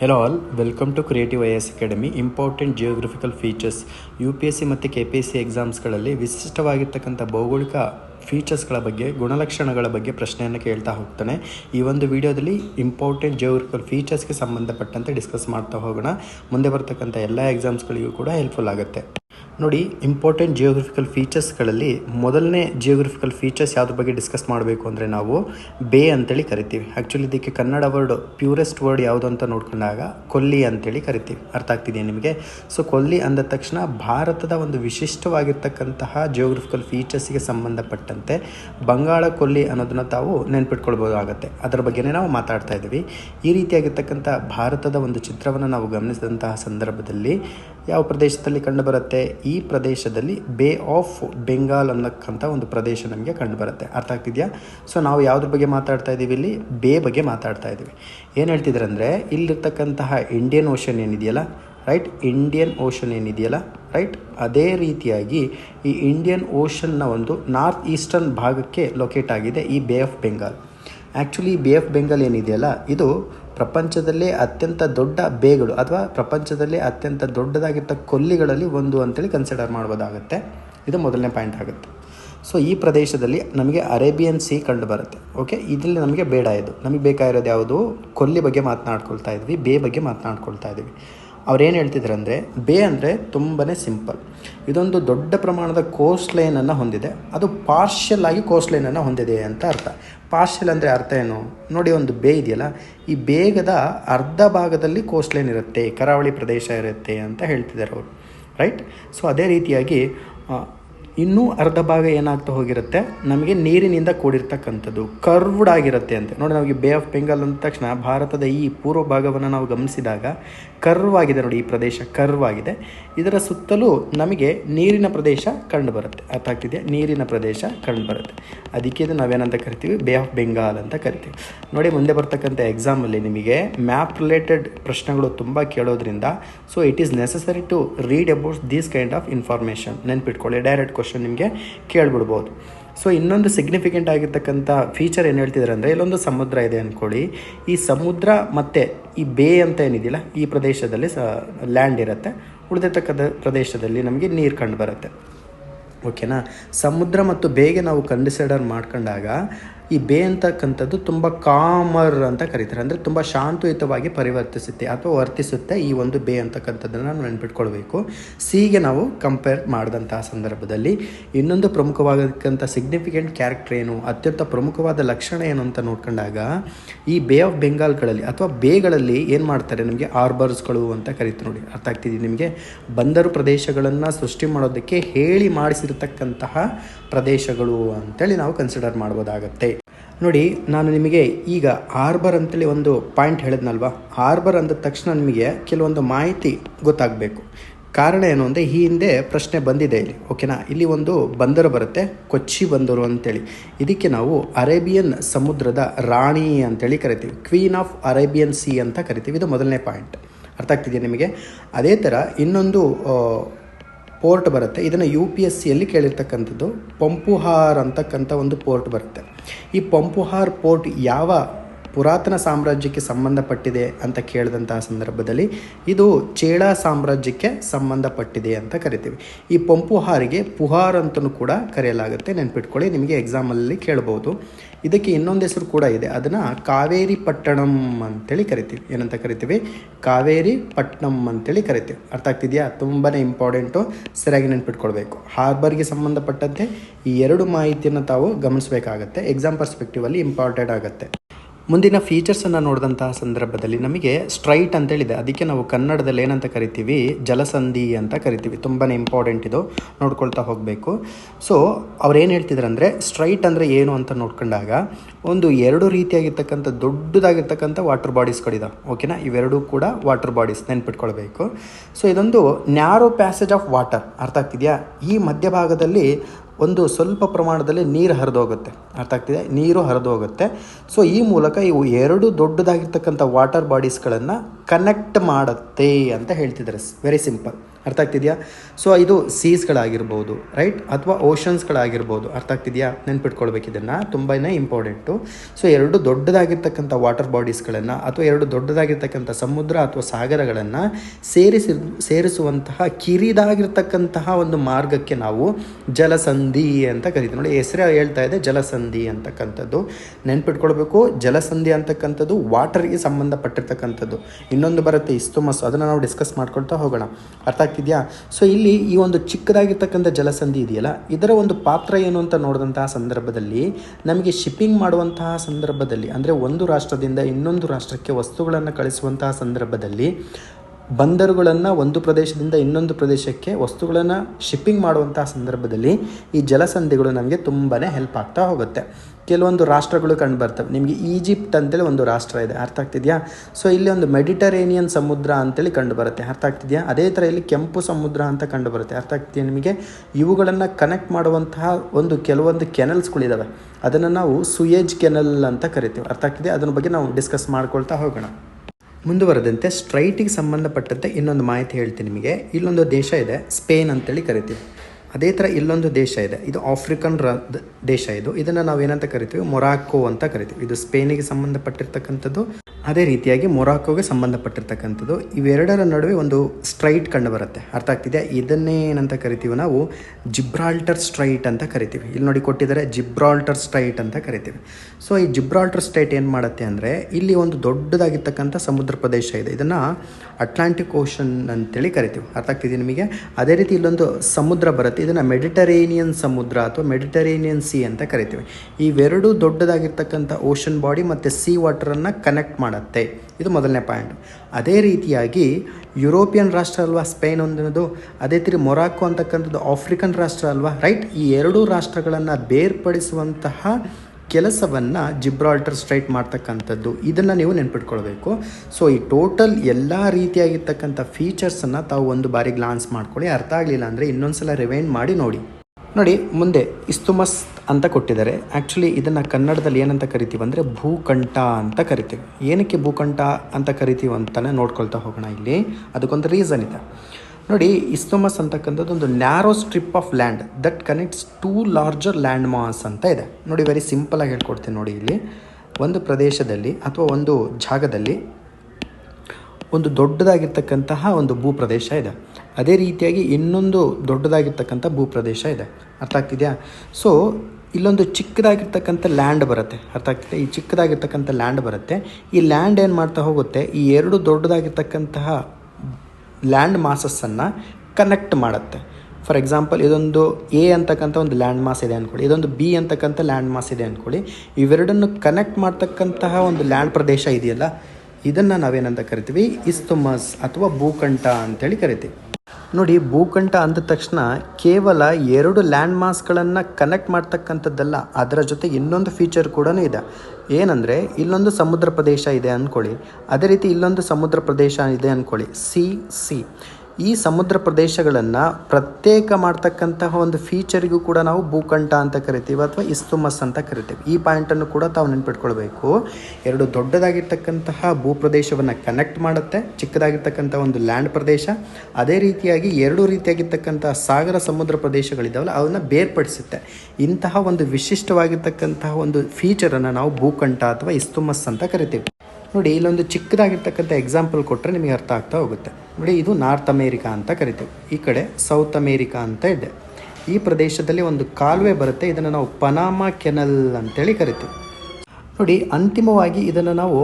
Hello all welcome to creative I S academy important geographical features U P S C ಮತ್ತು K P S C ಎಕ್ಸಾಮ್ಸ್ಗಳಲ್ಲಿ ವಿಶಿಷ್ಟವಾಗಿರ್ತಕ್ಕಂಥ ಭೌಗೋಳಿಕ ಫೀಚರ್ಸ್ಗಳ ಬಗ್ಗೆ, ಗುಣಲಕ್ಷಣಗಳ ಬಗ್ಗೆ ಪ್ರಶ್ನೆಯನ್ನು ಕೇಳ್ತಾ ಹೋಗ್ತಾನೆ. ಈ ಒಂದು ವಿಡಿಯೋದಲ್ಲಿ ಇಂಪಾರ್ಟೆಂಟ್ ಜಿಯೋಗ್ರಫಿಕಲ್ ಫೀಚರ್ಸ್ಗೆ ಸಂಬಂಧಪಟ್ಟಂತೆ ಡಿಸ್ಕಸ್ ಮಾಡ್ತಾ ಹೋಗೋಣ. ಮುಂದೆ ಬರ್ತಕ್ಕಂಥ ಎಲ್ಲ ಎಕ್ಸಾಮ್ಸ್ಗಳಿಗೂ ಕೂಡ ಹೆಲ್ಪ್ಫುಲ್ ಆಗುತ್ತೆ. ನೋಡಿ ಇಂಪಾರ್ಟೆಂಟ್ ಜಿಯೋಗ್ರಫಿಕಲ್ ಫೀಚರ್ಸ್ಗಳಲ್ಲಿ ಮೊದಲನೇ ಜಿಯೋಗ್ರಫಿಕಲ್ ಫೀಚರ್ಸ್ ಯಾವುದ್ರ ಬಗ್ಗೆ ಡಿಸ್ಕಸ್ ಮಾಡಬೇಕು ಅಂದರೆ ನಾವು ಬೇ ಅಂತೇಳಿ ಕರಿತೀವಿ. ಆ್ಯಕ್ಚುಲಿ ಇದಕ್ಕೆ ಕನ್ನಡ ವರ್ಡ್ ಪ್ಯೂರೆಸ್ಟ್ ವರ್ಡ್ ಯಾವುದು ಅಂತ ನೋಡ್ಕೊಂಡಾಗ ಕೊಲ್ಲಿ ಅಂತೇಳಿ ಕರಿತೀವಿ. ಅರ್ಥ ಆಗ್ತಿದೆಯಾ ನಿಮಗೆ? ಸೊ ಕೊಲ್ಲಿ ಅಂದ ತಕ್ಷಣ ಭಾರತದ ಒಂದು ವಿಶಿಷ್ಟವಾಗಿರ್ತಕ್ಕಂತಹ ಜಿಯೋಗ್ರಫಿಕಲ್ ಫೀಚರ್ಸ್ಗೆ ಸಂಬಂಧಪಟ್ಟಂತೆ ಬಂಗಾಳ ಕೊಲ್ಲಿ ಅನ್ನೋದನ್ನ ತಾವು ನೆನ್ಪಿಟ್ಕೊಳ್ಬೋದಾಗತ್ತೆ. ಅದರ ಬಗ್ಗೆನೇ ನಾವು ಮಾತಾಡ್ತಾ ಇದ್ದೀವಿ. ಈ ರೀತಿಯಾಗಿರ್ತಕ್ಕಂಥ ಭಾರತದ ಒಂದು ಚಿತ್ರವನ್ನು ನಾವು ಗಮನಿಸಿದಂತಹ ಸಂದರ್ಭದಲ್ಲಿ ಯಾವ ಪ್ರದೇಶದಲ್ಲಿ ಕಂಡುಬರುತ್ತೆ ಈ ಪ್ರದೇಶದಲ್ಲಿ ಬೇ ಆಫ್ ಬೆಂಗಾಲ್ ಅನ್ನಕ್ಕಂಥ ಒಂದು ಪ್ರದೇಶ ನಮಗೆ ಕಂಡುಬರುತ್ತೆ ಅರ್ಥ ಆಗ್ತಿದೆಯಾ? ಸೊ ನಾವು ಯಾವುದ್ರ ಬಗ್ಗೆ ಮಾತಾಡ್ತಾ ಇದ್ದೀವಿ ಇಲ್ಲಿ? ಬೇ ಬಗ್ಗೆ ಮಾತಾಡ್ತಾ ಇದ್ದೀವಿ ಏನು ಹೇಳ್ತಿದ್ರು ಅಂದರೆ ಇಲ್ಲಿರ್ತಕ್ಕಂತಹ ಇಂಡಿಯನ್ ಓಷನ್ ಏನಿದೆಯಲ್ಲ? ರೈಟ್ ಇಂಡಿಯನ್ ಓಷನ್ ಏನಿದೆಯಲ್ಲ? ರೈಟ್ ಅದೇ ರೀತಿಯಾಗಿ ಈ ಇಂಡಿಯನ್ ಓಷನ್ನ ಒಂದು ನಾರ್ತ್ ಈಸ್ಟರ್ನ್ ಭಾಗಕ್ಕೆ ಲೊಕೇಟ್ ಆಗಿದೆ ಈ Bay of Bengal actually Bay of Bengal ಏನಿದೆಯಲ್ಲ? ಇದು ಪ್ರಪಂಚದಲ್ಲೇ ಅತ್ಯಂತ ದೊಡ್ಡ ಬೇಗಳು ಅಥವಾ ಪ್ರಪಂಚದಲ್ಲೇ ಅತ್ಯಂತ ದೊಡ್ಡದಾಗಿರ್ತ ಕೊಲ್ಲಿಗಳಲ್ಲಿ ಒಂದು ಅಂತೇಳಿ ಕನ್ಸಿಡರ್ ಮಾಡ್ಬೋದಾಗುತ್ತೆ. ಇದು ಮೊದಲನೇ ಪಾಯಿಂಟ್ ಆಗುತ್ತೆ. ಸೊ ಈ ಪ್ರದೇಶದಲ್ಲಿ ನಮಗೆ ಅರೇಬಿಯನ್ ಸಿ ಕಂಡು ಬರುತ್ತೆ. ಓಕೆ ಇದರಲ್ಲಿ ನಮಗೆ ಬೇಡ ಇದು. ನಮಗೆ ಬೇಕಾಗಿರೋದು ಯಾವುದು? ಕೊಲ್ಲಿ ಬಗ್ಗೆ ಮಾತನಾಡ್ಕೊಳ್ತಾ ಇದ್ವಿ, ಬೇ ಬಗ್ಗೆ ಮಾತನಾಡ್ಕೊಳ್ತಾ ಇದ್ವಿ. ಅವ್ರೇನು ಹೇಳ್ತಿದ್ರು ಅಂದರೆ ಬೇ ಅಂದರೆ ತುಂಬಾ ಸಿಂಪಲ್. ಇದೊಂದು ದೊಡ್ಡ ಪ್ರಮಾಣದ ಕೋಸ್ಟ್ ಲೈನನ್ನು ಹೊಂದಿದೆ. ಅದು ಪಾರ್ಷಿಯಲ್ ಆಗಿ ಕೋಸ್ಟ್ ಲೈನನ್ನು ಹೊಂದಿದೆ ಅಂತ ಅರ್ಥ. ಪಾರ್ಷಿಯಲ್ ಅಂದರೆ ಅರ್ಥ ಏನು? ನೋಡಿ ಒಂದು ಬೇ ಇದೆಯಲ್ಲ, ಈ ಬೇಗದ ಅರ್ಧ ಭಾಗದಲ್ಲಿ ಕೋಸ್ಟ್ ಲೈನ್ ಇರುತ್ತೆ ಕರಾವಳಿ ಪ್ರದೇಶ ಇರುತ್ತೆ ಅಂತ ಹೇಳ್ತಿದ್ದಾರೆ ಅವರು. ರೈಟ್? ಸೊ ಅದೇ ರೀತಿಯಾಗಿ ಇನ್ನೂ ಅರ್ಧ ಭಾಗ ಏನಾಗ್ತಾ ಹೋಗಿರುತ್ತೆ? ನಮಗೆ ನೀರಿನಿಂದ ಕೂಡಿರ್ತಕ್ಕಂಥದ್ದು ಕರ್ವ್ಡ್ ಆಗಿರುತ್ತೆ ಅಂತೆ. ನೋಡಿ ನಮಗೆ ಬೇ ಆಫ್ ಬೆಂಗಾಲ್ ಅಂದ ತಕ್ಷಣ ಭಾರತದ ಈ ಪೂರ್ವ ಭಾಗವನ್ನು ನಾವು ಗಮನಿಸಿದಾಗ ಕರ್ವ್ ಆಗಿದೆ ನೋಡಿ ಈ ಪ್ರದೇಶ ಕರ್ವ್ ಆಗಿದೆ ಇದರ ಸುತ್ತಲೂ ನಮಗೆ ನೀರಿನ ಪ್ರದೇಶ ಕಂಡು ಬರುತ್ತೆ. ಅರ್ಥ ಆಗ್ತಿದೆಯಾ? ನೀರಿನ ಪ್ರದೇಶ ಕಂಡು ಬರುತ್ತೆ. ಅದಕ್ಕೆ ಇದು ನಾವೇನಂತ ಕರಿತೀವಿ? ಬೇ ಆಫ್ ಬೆಂಗಾಲ್ ಅಂತ ಕರಿತೀವಿ. ನೋಡಿ ಮುಂದೆ ಬರ್ತಕ್ಕಂಥ ಎಕ್ಸಾಮಲ್ಲಿ ನಿಮಗೆ ಮ್ಯಾಪ್ ರಿಲೇಟೆಡ್ ಪ್ರಶ್ನೆಗಳು ತುಂಬ ಕೇಳೋದ್ರಿಂದ so it is necessary to read about these kind of information ನೆನ್ಪಿಟ್ಕೊಳ್ಳಿ. ಡೈರೆಕ್ಟ್ ಕ್ವಶನ್ ನಿಮಗೆ ಕೇಳ್ಬಿಡ್ಬೋದು. ಸೊ ಇನ್ನೊಂದು ಸಿಗ್ನಿಫಿಕೆಂಟ್ ಆಗಿರ್ತಕ್ಕಂಥ ಫೀಚರ್ ಏನು ಹೇಳ್ತಿದ್ದಾರೆ ಅಂದರೆ, ಇಲ್ಲೊಂದು ಸಮುದ್ರ ಇದೆ ಅಂದ್ಕೊಳ್ಳಿ ಈ ಸಮುದ್ರ ಮತ್ತು ಈ ಬೇ ಅಂತ ಏನಿದೆಯಲ್ಲ, ಈ ಪ್ರದೇಶದಲ್ಲಿ ಸ ಲ್ಯಾಂಡ್ ಇರುತ್ತೆ. ಉಳಿದಿರ್ತಕ್ಕಂಥ ಪ್ರದೇಶದಲ್ಲಿ ನಮಗೆ ನೀರು ಕಂಡು ಬರುತ್ತೆ. ಓಕೆನಾ ಸಮುದ್ರ ಮತ್ತು ಬೇಗೆ ನಾವು ಕನ್ಸಿಡರ್ ಮಾಡ್ಕೊಂಡಾಗ ಈ ಬೇ ಅಂತಕ್ಕಂಥದ್ದು ತುಂಬ ಕಾಮರ್ ಅಂತ ಕರೀತಾರೆ. ಅಂದರೆ ತುಂಬ ಶಾಂತಯುತವಾಗಿ ಪರಿವರ್ತಿಸುತ್ತೆ ಅಥವಾ ವರ್ತಿಸುತ್ತೆ ಈ ಒಂದು ಬೇ ಅಂತಕ್ಕಂಥದ್ದನ್ನು ನಾವು ನೆನ್ಪಿಟ್ಕೊಳ್ಬೇಕು. ಸಿಗೆ ನಾವು ಕಂಪೇರ್ ಮಾಡಿದಂತಹ ಸಂದರ್ಭದಲ್ಲಿ ಇನ್ನೊಂದು ಪ್ರಮುಖವಾಗತಕ್ಕಂಥ ಸಿಗ್ನಿಫಿಕೆಂಟ್ ಕ್ಯಾರೆಕ್ಟರ್ ಏನು, ಅತ್ಯಂತ ಪ್ರಮುಖವಾದ ಲಕ್ಷಣ ಏನು ಅಂತ ನೋಡ್ಕೊಂಡಾಗ ಈ ಬೇ ಆಫ್ ಬೆಂಗಾಲ್ಗಳಲ್ಲಿ ಅಥವಾ ಬೇಗಳಲ್ಲಿ ಏನು ಮಾಡ್ತಾರೆ ನಿಮಗೆ ಆರ್ಬರ್ಸ್ಗಳು ಅಂತ ಕರೀತಾರೆ ನೋಡಿ. ಅರ್ಥ ಆಗ್ತಿದೆ ನಿಮಗೆ? ಬಂದರು ಪ್ರದೇಶಗಳನ್ನು ಸೃಷ್ಟಿ ಮಾಡೋದಕ್ಕೆ ಹೇಳಿ ಮಾಡಿಸಿರ್ತಕ್ಕಂತಹ ಪ್ರದೇಶಗಳು ಅಂತೇಳಿ ನಾವು ಕನ್ಸಿಡರ್ ಮಾಡ್ಬೋದಾಗತ್ತೆ. ನೋಡಿ, ನಾನು ನಿಮಗೆ ಈಗ ಹಾರ್ಬರ್ ಅಂತೇಳಿ ಒಂದು ಪಾಯಿಂಟ್ ಹೇಳಿದ್ನಲ್ವ? ಹಾರ್ಬರ್ ಅಂದ ತಕ್ಷಣ ನಿಮಗೆ ಕೆಲವೊಂದು ಮಾಹಿತಿ ಗೊತ್ತಾಗಬೇಕು. ಕಾರಣ ಏನು ಅಂದರೆ, ಈ ಹಿಂದೆ ಪ್ರಶ್ನೆ ಬಂದಿದೆ ಇಲ್ಲಿ ಓಕೆನಾ ಇಲ್ಲಿ ಒಂದು ಬಂದರು ಬರುತ್ತೆ, ಕೊಚ್ಚಿ ಬಂದರು ಅಂತೇಳಿ. ಇದಕ್ಕೆ ನಾವು ಅರೇಬಿಯನ್ ಸಮುದ್ರದ ರಾಣಿ ಅಂತೇಳಿ ಕರಿತೀವಿ. ಕ್ವೀನ್ ಆಫ್ ಅರೇಬಿಯನ್ ಸಿ ಅಂತ ಕರಿತೀವಿ. ಇದು ಮೊದಲನೇ ಪಾಯಿಂಟ್ ಅರ್ಥ ಆಗ್ತಿದೆಯಾ ನಿಮಗೆ? ಅದೇ ಥರ ಇನ್ನೊಂದು ಪೋರ್ಟ್ ಬರುತ್ತೆ. ಇದನ್ನು ಯು ಪಿ ಎಸ್ ಸಿಯಲ್ಲಿ ಕೇಳಿರ್ತಕ್ಕಂಥದ್ದು ಪಂಪುಹಾರ್ ಅಂತಕ್ಕಂಥ ಒಂದು ಪೋರ್ಟ್ ಬರುತ್ತೆ. ಈ ಪಂಪುಹಾರ್ ಪೋರ್ಟ್ ಯಾವ ಪುರಾತನ ಸಾಮ್ರಾಜ್ಯಕ್ಕೆ ಸಂಬಂಧಪಟ್ಟಿದೆ ಅಂತ ಕೇಳಿದಂತಹ ಸಂದರ್ಭದಲ್ಲಿ ಇದು ಚೇಳ ಸಾಮ್ರಾಜ್ಯಕ್ಕೆ ಸಂಬಂಧಪಟ್ಟಿದೆ ಅಂತ ಕರಿತೀವಿ. ಈ ಪಂಪುಹಾರಿಗೆ ಪುಹಾರ್ ಅಂತಲೂ ಕೂಡ ಕರೆಯಲಾಗುತ್ತೆ. ನೆನ್ಪಿಟ್ಕೊಳ್ಳಿ, ನಿಮಗೆ ಎಕ್ಸಾಮಲ್ಲಿ ಕೇಳಬಹುದು ಇದಕ್ಕೆ ಇನ್ನೊಂದು ಹೆಸರು ಕೂಡ ಇದೆ. ಅದನ್ನು ಕಾವೇರಿ ಪಟ್ಟಣಂ ಅಂತೇಳಿ ಕರಿತೀವಿ. ಏನಂತ ಕರಿತೀವಿ? ಕಾವೇರಿ ಪಟ್ಟಣಂ ಅಂತೇಳಿ ಕರಿತೀವಿ. ಅರ್ಥ ಆಗ್ತಿದೆಯಾ? ತುಂಬಾ ಇಂಪಾರ್ಟೆಂಟು. ಸರಿಯಾಗಿ ನೆನ್ಪಿಟ್ಕೊಳ್ಬೇಕು. ಹಾರ್ಬರ್ಗೆ ಸಂಬಂಧಪಟ್ಟಂತೆ ಈ ಎರಡು ಮಾಹಿತಿಯನ್ನು ತಾವು ಗಮನಿಸಬೇಕಾಗತ್ತೆ. ಎಕ್ಸಾಮ್ ಪರ್ಸ್ಪೆಕ್ಟಿವಲ್ಲಿ ಇಂಪಾರ್ಟೆಂಟ್ ಆಗುತ್ತೆ. ಮುಂದಿನ ಫೀಚರ್ಸನ್ನು ನೋಡಿದಂತಹ ಸಂದರ್ಭದಲ್ಲಿ ನಮಗೆ ಸ್ಟ್ರೈಟ್ ಅಂತೇಳಿದೆ ಅದಕ್ಕೆ ನಾವು ಕನ್ನಡದಲ್ಲಿ ಏನಂತ ಕರಿತೀವಿ? ಜಲಸಂಧಿ ಅಂತ ಕರಿತೀವಿ. ತುಂಬಾ ಇಂಪಾರ್ಟೆಂಟ್ ಇದು. ನೋಡ್ಕೊಳ್ತಾ ಹೋಗಬೇಕು. ಸೊ ಅವ್ರೇನು ಏನು ಹೇಳ್ತಿದ್ರು ಅಂದರೆ ಸ್ಟ್ರೈಟ್ ಅಂದರೆ ಏನು ಅಂತ ನೋಡ್ಕೊಂಡಾಗ, ಒಂದು ಎರಡು ರೀತಿಯಾಗಿರ್ತಕ್ಕಂಥ, ದೊಡ್ಡದಾಗಿರ್ತಕ್ಕಂಥ ವಾಟರ್ ಬಾಡೀಸ್ಗಳಿದಾವೆ ಓಕೆನಾ ಇವೆರಡೂ ಕೂಡ ವಾಟರ್ ಬಾಡೀಸ್ ನೆನ್ಪಿಟ್ಕೊಳ್ಬೇಕು. ಸೊ ಇದೊಂದು ನ್ಯಾರೋ ಪ್ಯಾಸೇಜ್ ಆಫ್ ವಾಟರ್ ಅರ್ಥ ಆಗ್ತಿದೆಯಾ? ಈ ಮಧ್ಯಭಾಗದಲ್ಲಿ ಒಂದು ಸ್ವಲ್ಪ ಪ್ರಮಾಣದಲ್ಲಿ ನೀರು ಹರಿದೋಗುತ್ತೆ ಅರ್ಥ ಆಗ್ತಿದೆ? ನೀರು ಹರಿದೋಗುತ್ತೆ ಸೊ ಈ ಮೂಲಕ ಇವು ಎರಡು ದೊಡ್ಡದಾಗಿರ್ತಕ್ಕಂಥ ವಾಟರ್ ಬಾಡೀಸ್ಗಳನ್ನು ಕನೆಕ್ಟ್ ಮಾಡುತ್ತೆ ಅಂತ ಹೇಳ್ತಿದ್ದಾರೆ. ವೆರಿ ಸಿಂಪಲ್ ಅರ್ಥ ಆಗ್ತಿದೆಯಾ? ಸೊ ಇದು ಸೀಸ್ಗಳಾಗಿರ್ಬೋದು ರೈಟ್ ಅಥವಾ ಓಷನ್ಸ್ಗಳಾಗಿರ್ಬೋದು ಅರ್ಥ ಆಗ್ತಿದೆಯಾ? ನೆನ್ಪಿಟ್ಕೊಳ್ಬೇಕು ಇದನ್ನು ತುಂಬಾ ಇಂಪಾರ್ಟೆಂಟು ಸೊ ಎರಡು ದೊಡ್ಡದಾಗಿರ್ತಕ್ಕಂಥ ವಾಟರ್ ಬಾಡೀಸ್ಗಳನ್ನು ಅಥವಾ ಎರಡು ದೊಡ್ಡದಾಗಿರ್ತಕ್ಕಂಥ ಸಮುದ್ರ ಅಥವಾ ಸಾಗರಗಳನ್ನು ಸೇರಿಸಿ, ಸೇರಿಸುವಂತಹ ಕಿರಿದಾಗಿರ್ತಕ್ಕಂತಹ ಒಂದು ಮಾರ್ಗಕ್ಕೆ ನಾವು ಜಲಸಂಧಿ ಅಂತ ಕರಿತೀವಿ. ನೋಡಿ, ಹೆಸರೇ ಹೇಳ್ತಾ ಇದೆ, ಜಲಸಂಧಿ ಅಂತಕ್ಕಂಥದ್ದು. ನೆನ್ಪಿಟ್ಕೊಳ್ಬೇಕು, ಜಲಸಂಧಿ ಅಂತಕ್ಕಂಥದ್ದು ವಾಟರ್ಗೆ ಸಂಬಂಧಪಟ್ಟಿರ್ತಕ್ಕಂಥದ್ದು. ಇನ್ನೊಂದು ಬರುತ್ತೆ ಇಸ್ತುಮಸ್ ಅದನ್ನು ನಾವು ಡಿಸ್ಕಸ್ ಮಾಡ್ಕೊಳ್ತಾ ಹೋಗೋಣ. ಅರ್ಥ ಆಗ್ತಿದೆಯಾ ಸೊ ಇಲ್ಲಿ ಈ ಒಂದು ಚಿಕ್ಕದಾಗಿರ್ತಕ್ಕಂಥ ಜಲಸಂಧಿ ಇದೆಯಲ್ಲ, ಇದರ ಒಂದು ಪಾತ್ರ ಏನು ಅಂತ ನೋಡಿದಂತಹ ಸಂದರ್ಭದಲ್ಲಿ, ನಮಗೆ ಶಿಪ್ಪಿಂಗ್ ಮಾಡುವಂತಹ ಸಂದರ್ಭದಲ್ಲಿ, ಅಂದರೆ ಒಂದು ರಾಷ್ಟ್ರದಿಂದ ಇನ್ನೊಂದು ರಾಷ್ಟ್ರಕ್ಕೆ ವಸ್ತುಗಳನ್ನು ಕಳಿಸುವಂತಹ ಸಂದರ್ಭದಲ್ಲಿ, ಬಂದರುಗಳನ್ನು ಒಂದು ಪ್ರದೇಶದಿಂದ ಇನ್ನೊಂದು ಪ್ರದೇಶಕ್ಕೆ ವಸ್ತುಗಳನ್ನು ಶಿಪ್ಪಿಂಗ್ ಮಾಡುವಂತಹ ಸಂದರ್ಭದಲ್ಲಿ ಈ ಜಲಸಂಧಿಗಳು ನಮಗೆ ತುಂಬಾ ಹೆಲ್ಪ್ ಆಗ್ತಾ ಹೋಗುತ್ತೆ. ಕೆಲವೊಂದು ರಾಷ್ಟ್ರಗಳು ಕಂಡು ಬರ್ತವೆ ನಿಮಗೆ ಈಜಿಪ್ಟ್ ಅಂತೇಳಿ ಒಂದು ರಾಷ್ಟ್ರ ಇದೆ. ಅರ್ಥ ಆಗ್ತಿದೆಯಾ? ಸೊ ಇಲ್ಲಿ ಒಂದು ಮೆಡಿಟರೇನಿಯನ್ ಸಮುದ್ರ ಅಂತೇಳಿ ಕಂಡು ಬರುತ್ತೆ ಅರ್ಥ ಆಗ್ತಿದೆಯಾ? ಅದೇ ಥರ ಇಲ್ಲಿ ಕೆಂಪು ಸಮುದ್ರ ಅಂತ ಕಂಡು ಬರುತ್ತೆ ಅರ್ಥ ಆಗ್ತಿದೆಯಾ ನಿಮಗೆ? ಇವುಗಳನ್ನು ಕನೆಕ್ಟ್ ಮಾಡುವಂತಹ ಒಂದು ಕೆಲವೊಂದು ಕೆನಲ್ಸ್ಗಳಿದ್ದಾವೆ ಅದನ್ನು ನಾವು ಸುಯೇಜ್ ಕೆನಲ್ ಅಂತ ಕರಿತೀವಿ. ಅರ್ಥ ಆಗ್ತಿದೆ ಅದರ ಬಗ್ಗೆ ನಾವು ಡಿಸ್ಕಸ್ ಮಾಡ್ಕೊಳ್ತಾ ಹೋಗೋಣ. ಮುಂದುವರೆದಂತೆ ಸ್ಟ್ರೈಟಿಗೆ ಸಂಬಂಧಪಟ್ಟಂತೆ ಇನ್ನೊಂದು ಮಾಹಿತಿ ಹೇಳ್ತೀನಿ ನಿಮಗೆ. ಇಲ್ಲೊಂದು ದೇಶ ಇದೆ. ಸ್ಪೇನ್ ಅಂತೇಳಿ ಕರಿತೀವಿ. ಅದೇ ಥರ ಇಲ್ಲೊಂದು ದೇಶ ಇದೆ. ಇದು ಆಫ್ರಿಕನ್ ರ ದೇಶ ಇದು. ಇದನ್ನು ನಾವು ಏನಂತ ಕರಿತೀವಿ? ಮೊರಾಕೋ ಅಂತ ಕರಿತೀವಿ. ಇದು ಸ್ಪೇನಿಗೆ ಸಂಬಂಧಪಟ್ಟಿರ್ತಕ್ಕಂಥದ್ದು. ಅದೇ ರೀತಿಯಾಗಿ ಮೊರಾಕೋಗೆ ಸಂಬಂಧಪಟ್ಟಿರ್ತಕ್ಕಂಥದ್ದು. ಇವೆರಡರ ನಡುವೆ ಒಂದು ಸ್ಟ್ರೈಟ್ ಕಂಡು ಬರುತ್ತೆ. ಅರ್ಥ ಆಗ್ತಿದೆ ಇದನ್ನೇ ಏನಂತ ಕರಿತೀವಿ ನಾವು? ಜಿಬ್ರಾಲ್ಟರ್ ಸ್ಟ್ರೈಟ್ ಅಂತ ಕರಿತೀವಿ. ಇಲ್ಲಿ ನೋಡಿ ಕೊಟ್ಟಿದ್ದಾರೆ, ಜಿಬ್ರಾಲ್ಟರ್ ಸ್ಟ್ರೈಟ್ ಅಂತ ಕರಿತೀವಿ. ಸೊ, ಈ ಜಿಬ್ರಾಲ್ಟರ್ ಸ್ಟ್ರೈಟ್ ಏನು ಮಾಡುತ್ತೆ ಅಂದರೆ, ಇಲ್ಲಿ ಒಂದು ದೊಡ್ಡದಾಗಿರ್ತಕ್ಕಂಥ ಸಮುದ್ರ ಪ್ರದೇಶ ಇದೆ. ಇದನ್ನು ಅಟ್ಲಾಂಟಿಕ್ ಓಷನ್ ಅಂತೇಳಿ ಕರಿತೀವಿ. ಅರ್ಥ ಆಗ್ತಿದೆ ನಿಮಗೆ? ಅದೇ ರೀತಿ ಇಲ್ಲೊಂದು ಸಮುದ್ರ ಬರುತ್ತೆ. ಇದನ್ನು ಮೆಡಿಟರೇನಿಯನ್ ಸಮುದ್ರ ಅಥವಾ ಮೆಡಿಟರೇನಿಯನ್ ಸಿ ಅಂತ ಕರಿತೀವಿ. ಇವೆರಡೂ ದೊಡ್ಡದಾಗಿರ್ತಕ್ಕಂಥ ಓಷನ್ ಬಾಡಿ ಮತ್ತು ಸಿ ವಾಟರನ್ನು ಕನೆಕ್ಟ್ ಮಾಡುತ್ತೆ ಇದು ಮೊದಲನೇ ಪಾಯಿಂಟ್ ಅದೇ ರೀತಿಯಾಗಿ ಯುರೋಪಿಯನ್ ರಾಷ್ಟ್ರ ಅಲ್ವಾ, ಸ್ಪೇನ್ ಒಂದಿನದು, ಅದೇ ರೀತಿ ಮೊರಾಕೋ ಅಂತಕ್ಕಂಥದ್ದು ಆಫ್ರಿಕನ್ ರಾಷ್ಟ್ರ ಅಲ್ವಾ ರೈಟ್ ಈ ಎರಡೂ ರಾಷ್ಟ್ರಗಳನ್ನು ಬೇರ್ಪಡಿಸುವಂತಹ ಕೆಲಸವನ್ನು ಜಿಬ್ರಾಲ್ಟರ್ ಸ್ಟ್ರೈಟ್ ಮಾಡ್ತಕ್ಕಂಥದ್ದು. ಇದನ್ನು ನೀವು ನೆನ್ಪಿಟ್ಕೊಳ್ಬೇಕು. ಸೊ ಈ ಟೋಟಲ್ ಎಲ್ಲ ರೀತಿಯಾಗಿರ್ತಕ್ಕಂಥ ಫೀಚರ್ಸನ್ನು ತಾವು ಒಂದು ಬಾರಿ ಗ್ಲಾನ್ಸ್ ಮಾಡ್ಕೊಳ್ಳಿ. ಅರ್ಥ ಆಗಲಿಲ್ಲ ಅಂದರೆ ಇನ್ನೊಂದು ಸಲ ರಿವೈಂಡ್ ಮಾಡಿ ನೋಡಿ. ನೋಡಿ, ಮುಂದೆ ಇಸ್ತುಮಸ್ ಅಂತ ಕೊಟ್ಟಿದ್ದಾರೆ. ಆ್ಯಕ್ಚುಲಿ ಇದನ್ನು ಕನ್ನಡದಲ್ಲಿ ಏನಂತ ಕರಿತೀವಿ ಅಂದರೆ ಭೂಕಂಠ ಅಂತ ಕರಿತೀವಿ. ಏನಕ್ಕೆ ಭೂಕಂಠ ಅಂತ ಕರಿತೀವಿ ಅಂತಲೇ ನೋಡ್ಕೊಳ್ತಾ ಹೋಗೋಣ ಇಲ್ಲಿ. ಅದಕ್ಕೊಂದು ರೀಸನ್ ಇದೆ. ನೋಡಿ ಇಸ್ತುಮಸ್ ಅಂತಕ್ಕಂಥದ್ದು ಒಂದು narrow strip of land that connects two larger land mass ಅಂತ ಇದೆ. ನೋಡಿ ವೆರಿ ಸಿಂಪಲಾಗಿ ಹೇಳ್ಕೊಡ್ತೀನಿ ನೋಡಿ ಇಲ್ಲಿ. ಒಂದು ಪ್ರದೇಶದಲ್ಲಿ ಅಥವಾ ಒಂದು ಜಾಗದಲ್ಲಿ ಒಂದು ದೊಡ್ಡದಾಗಿರ್ತಕ್ಕಂತಹ ಒಂದು ಭೂಪ್ರದೇಶ ಇದೆ. ಅದೇ ರೀತಿಯಾಗಿ ಇನ್ನೊಂದು ದೊಡ್ಡದಾಗಿರ್ತಕ್ಕಂಥ ಭೂಪ್ರದೇಶ ಇದೆ. ಅರ್ಥ ಆಗ್ತಿದೆಯಾ? ಸೊ ಇಲ್ಲೊಂದು ಚಿಕ್ಕದಾಗಿರ್ತಕ್ಕಂಥ ಲ್ಯಾಂಡ್ ಬರುತ್ತೆ. ಅರ್ಥ ಆಗ್ತಿದೆ ಈ ಚಿಕ್ಕದಾಗಿರ್ತಕ್ಕಂಥ ಲ್ಯಾಂಡ್ ಬರುತ್ತೆ. ಈ ಲ್ಯಾಂಡ್ ಏನು ಮಾಡ್ತಾ ಹೋಗುತ್ತೆ? ಈ ಎರಡು ದೊಡ್ಡದಾಗಿರ್ತಕ್ಕಂತಹ ಲ್ಯಾಂಡ್ ಮಾಸಸ್ಸನ್ನು ಕನೆಕ್ಟ್ ಮಾಡುತ್ತೆ. ಫಾರ್ ಎಕ್ಸಾಂಪಲ್ ಇದೊಂದು ಎ ಅಂತಕ್ಕಂಥ ಒಂದು ಲ್ಯಾಂಡ್ ಮಾಸ್ ಇದೆ ಅಂದ್ಕೊಳ್ಳಿ ಇದೊಂದು ಬಿ ಅಂತಕ್ಕಂಥ ಲ್ಯಾಂಡ್ ಮಾಸ್ ಇದೆ ಅಂದ್ಕೊಳ್ಳಿ ಇವೆರಡನ್ನು ಕನೆಕ್ಟ್ ಮಾಡ್ತಕ್ಕಂತಹ ಒಂದು ಲ್ಯಾಂಡ್ ಪ್ರದೇಶ ಇದೆಯಲ್ಲ? ಇದನ್ನು ನಾವೇನಂತ ಕರಿತೀವಿ? ಇಸ್ತುಮಸ್ ಅಥವಾ ಭೂಕಂಠ ಅಂತೇಳಿ ಕರಿತೀವಿ. ನೋಡಿ ಭೂಕಂಠ ಅಂದ ತಕ್ಷಣ ಕೇವಲ ಎರಡು ಲ್ಯಾಂಡ್ ಮಾಸ್ಗಳನ್ನು ಕನೆಕ್ಟ್ ಮಾಡ್ತಕ್ಕಂಥದ್ದಲ್ಲ, ಅದರ ಜೊತೆ ಇನ್ನೊಂದು ಫೀಚರ್ ಕೂಡ ಇದೆ. ಏನಂದರೆ, ಇಲ್ಲೊಂದು ಸಮುದ್ರ ಪ್ರದೇಶ ಇದೆ ಅಂದ್ಕೊಳ್ಳಿ ಅದೇ ರೀತಿ ಇಲ್ಲೊಂದು ಸಮುದ್ರ ಪ್ರದೇಶ ಇದೆ ಅಂದ್ಕೊಳ್ಳಿ ಸಿ ಸಿ. ಈ ಸಮುದ್ರ ಪ್ರದೇಶಗಳನ್ನು ಪ್ರತ್ಯೇಕ ಮಾಡ್ತಕ್ಕಂತಹ ಒಂದು ಫೀಚರಿಗೂ ಕೂಡ ನಾವು ಭೂಕಂಠ ಅಂತ ಕರಿತೀವಿ ಅಥವಾ ಇಸ್ತುಮಸ್ ಅಂತ ಕರಿತೀವಿ. ಈ ಪಾಯಿಂಟನ್ನು ಕೂಡ ತಾವು ನೆನ್ಪಿಟ್ಕೊಳ್ಬೇಕು. ಎರಡು ದೊಡ್ಡದಾಗಿರ್ತಕ್ಕಂತಹ ಭೂ ಪ್ರದೇಶವನ್ನು ಕನೆಕ್ಟ್ ಮಾಡುತ್ತೆ ಚಿಕ್ಕದಾಗಿರ್ತಕ್ಕಂಥ ಒಂದು ಲ್ಯಾಂಡ್ ಪ್ರದೇಶ. ಅದೇ ರೀತಿಯಾಗಿ ಎರಡು ರೀತಿಯಾಗಿರ್ತಕ್ಕಂಥ ಸಾಗರ ಸಮುದ್ರ ಪ್ರದೇಶಗಳಿದ್ದಾವಲ್ಲ ಅವನ್ನ ಬೇರ್ಪಡಿಸುತ್ತೆ. ಇಂತಹ ಒಂದು ವಿಶಿಷ್ಟವಾಗಿರ್ತಕ್ಕಂತಹ ಒಂದು ಫೀಚರನ್ನು ನಾವು ಭೂಕಂಠ ಅಥವಾ ಇಸ್ತುಮಸ್ ಅಂತ ಕರಿತೀವಿ. ನೋಡಿ, ಇಲ್ಲೊಂದು ಚಿಕ್ಕದಾಗಿರ್ತಕ್ಕಂಥ ಎಕ್ಸಾಂಪಲ್ ಕೊಟ್ಟರೆ ನಿಮಗೆ ಅರ್ಥ ಆಗ್ತಾ ಹೋಗುತ್ತೆ. ನೋಡಿ, ಇದು ನಾರ್ತ್ ಅಮೇರಿಕಾ ಅಂತ ಕರಿತೀವಿ. ಈ ಕಡೆ ಸೌತ್ ಅಮೇರಿಕಾ ಅಂತ ಇದೆ. ಈ ಪ್ರದೇಶದಲ್ಲಿ ಒಂದು ಕಾಲುವೆ ಬರುತ್ತೆ. ಇದನ್ನು ನಾವು ಪನಾಮಾ ಕೆನಲ್ ಅಂತೇಳಿ ಕರಿತೀವಿ. ನೋಡಿ, ಅಂತಿಮವಾಗಿ ಇದನ್ನು ನಾವು